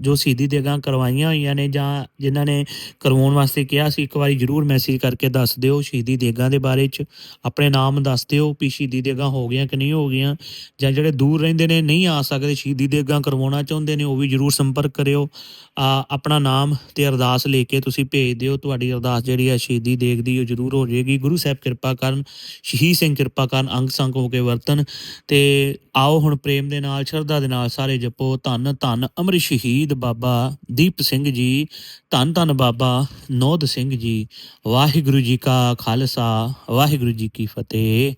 ਜੋ ਸ਼ਹੀਦੀ ਦੇਗਾਂ ਕਰਵਾਈਆਂ ਹੋਈਆਂ ਨੇ ਜਾਂ ਜਿਨ੍ਹਾਂ ਨੇ ਕਰਵਾਉਣ ਵਾਸਤੇ ਕਿਹਾ ਸੀ ਇੱਕ ਵਾਰੀ ਜਰੂਰ ਮੈਸੇਜ ਕਰਕੇ ਦੱਸ ਦਿਓ ਸ਼ਹੀਦੀ ਦੇਗਾਂ ਦੇ ਬਾਰੇ ਚ। ਆਪਣੇ ਨਾਮ ਦੱਸ ਦਿਓ ਵੀ ਸ਼ਹੀਦੀ ਦੇਗਾਂ ਹੋ ਗਈਆਂ ਕਿ ਨਹੀਂ ਹੋ ਗਈਆਂ। ਜਾਂ ਜਿਹੜੇ ਦੂਰ ਰਹਿੰਦੇ ਨੇ ਨਹੀਂ ਆ ਸਕਦੇ ਸ਼ਹੀਦੀ ਦੇਗਾਂ ਕਰਵਾਉਣਾ ਚਾਹੁੰਦੇ ਨੇ ਉਹ ਵੀ ਜਰੂਰ ਸੰਪਰਕ ਕਰਿਓ। ਆ, ਆਪਣਾ ਨਾਮ ਤੇ ਅਰਦਾਸ ਲੈ ਕੇ ਤੁਸੀਂ ਭੇਜ ਦਿਓ। ਤੁਹਾਡੀ ਅਰਦਾਸ ਜਿਹੜੀ ਹੈ ਸ਼ਹੀਦੀ ਦੇਗ ਦੀ ਉਹ ਜਰੂਰ ਹੋ ਜਾਏਗੀ। ਗੁਰੂ ਸਾਹਿਬ ਕਿਰਪਾ ਕਰਨ ਸ਼ਹੀਦ ਸਿੰਘ ਕਿਰਪਾ ਕਰਨ ਅੰਗ ਸੰਗ ਹੋ ਕੇ ਵਰਤਨ ਤੇ ਆਓ ਹੁਣ ਪ੍ਰੇਮ ਦੇ ਨਾਲ ਸ਼ਰਧਾ ਦੇ ਨਾਲ ਸਾਰੇ ਜਪੋ। ਧੰਨ ਧੰਨ ਅਮਰ ਸ਼ਹੀਦ ਬਾਬਾ ਦੀਪ ਸਿੰਘ ਜੀ, ਧੰਨ ਧੰਨ ਬਾਬਾ ਨੌਦ ਸਿੰਘ ਜੀ, ਵਾਹਿਗੁਰੂ ਜੀ ਕਾ ਖਾਲਸਾ, ਵਾਹਿਗੁਰੂ ਜੀ ਕੀ ਫਤਿਹ।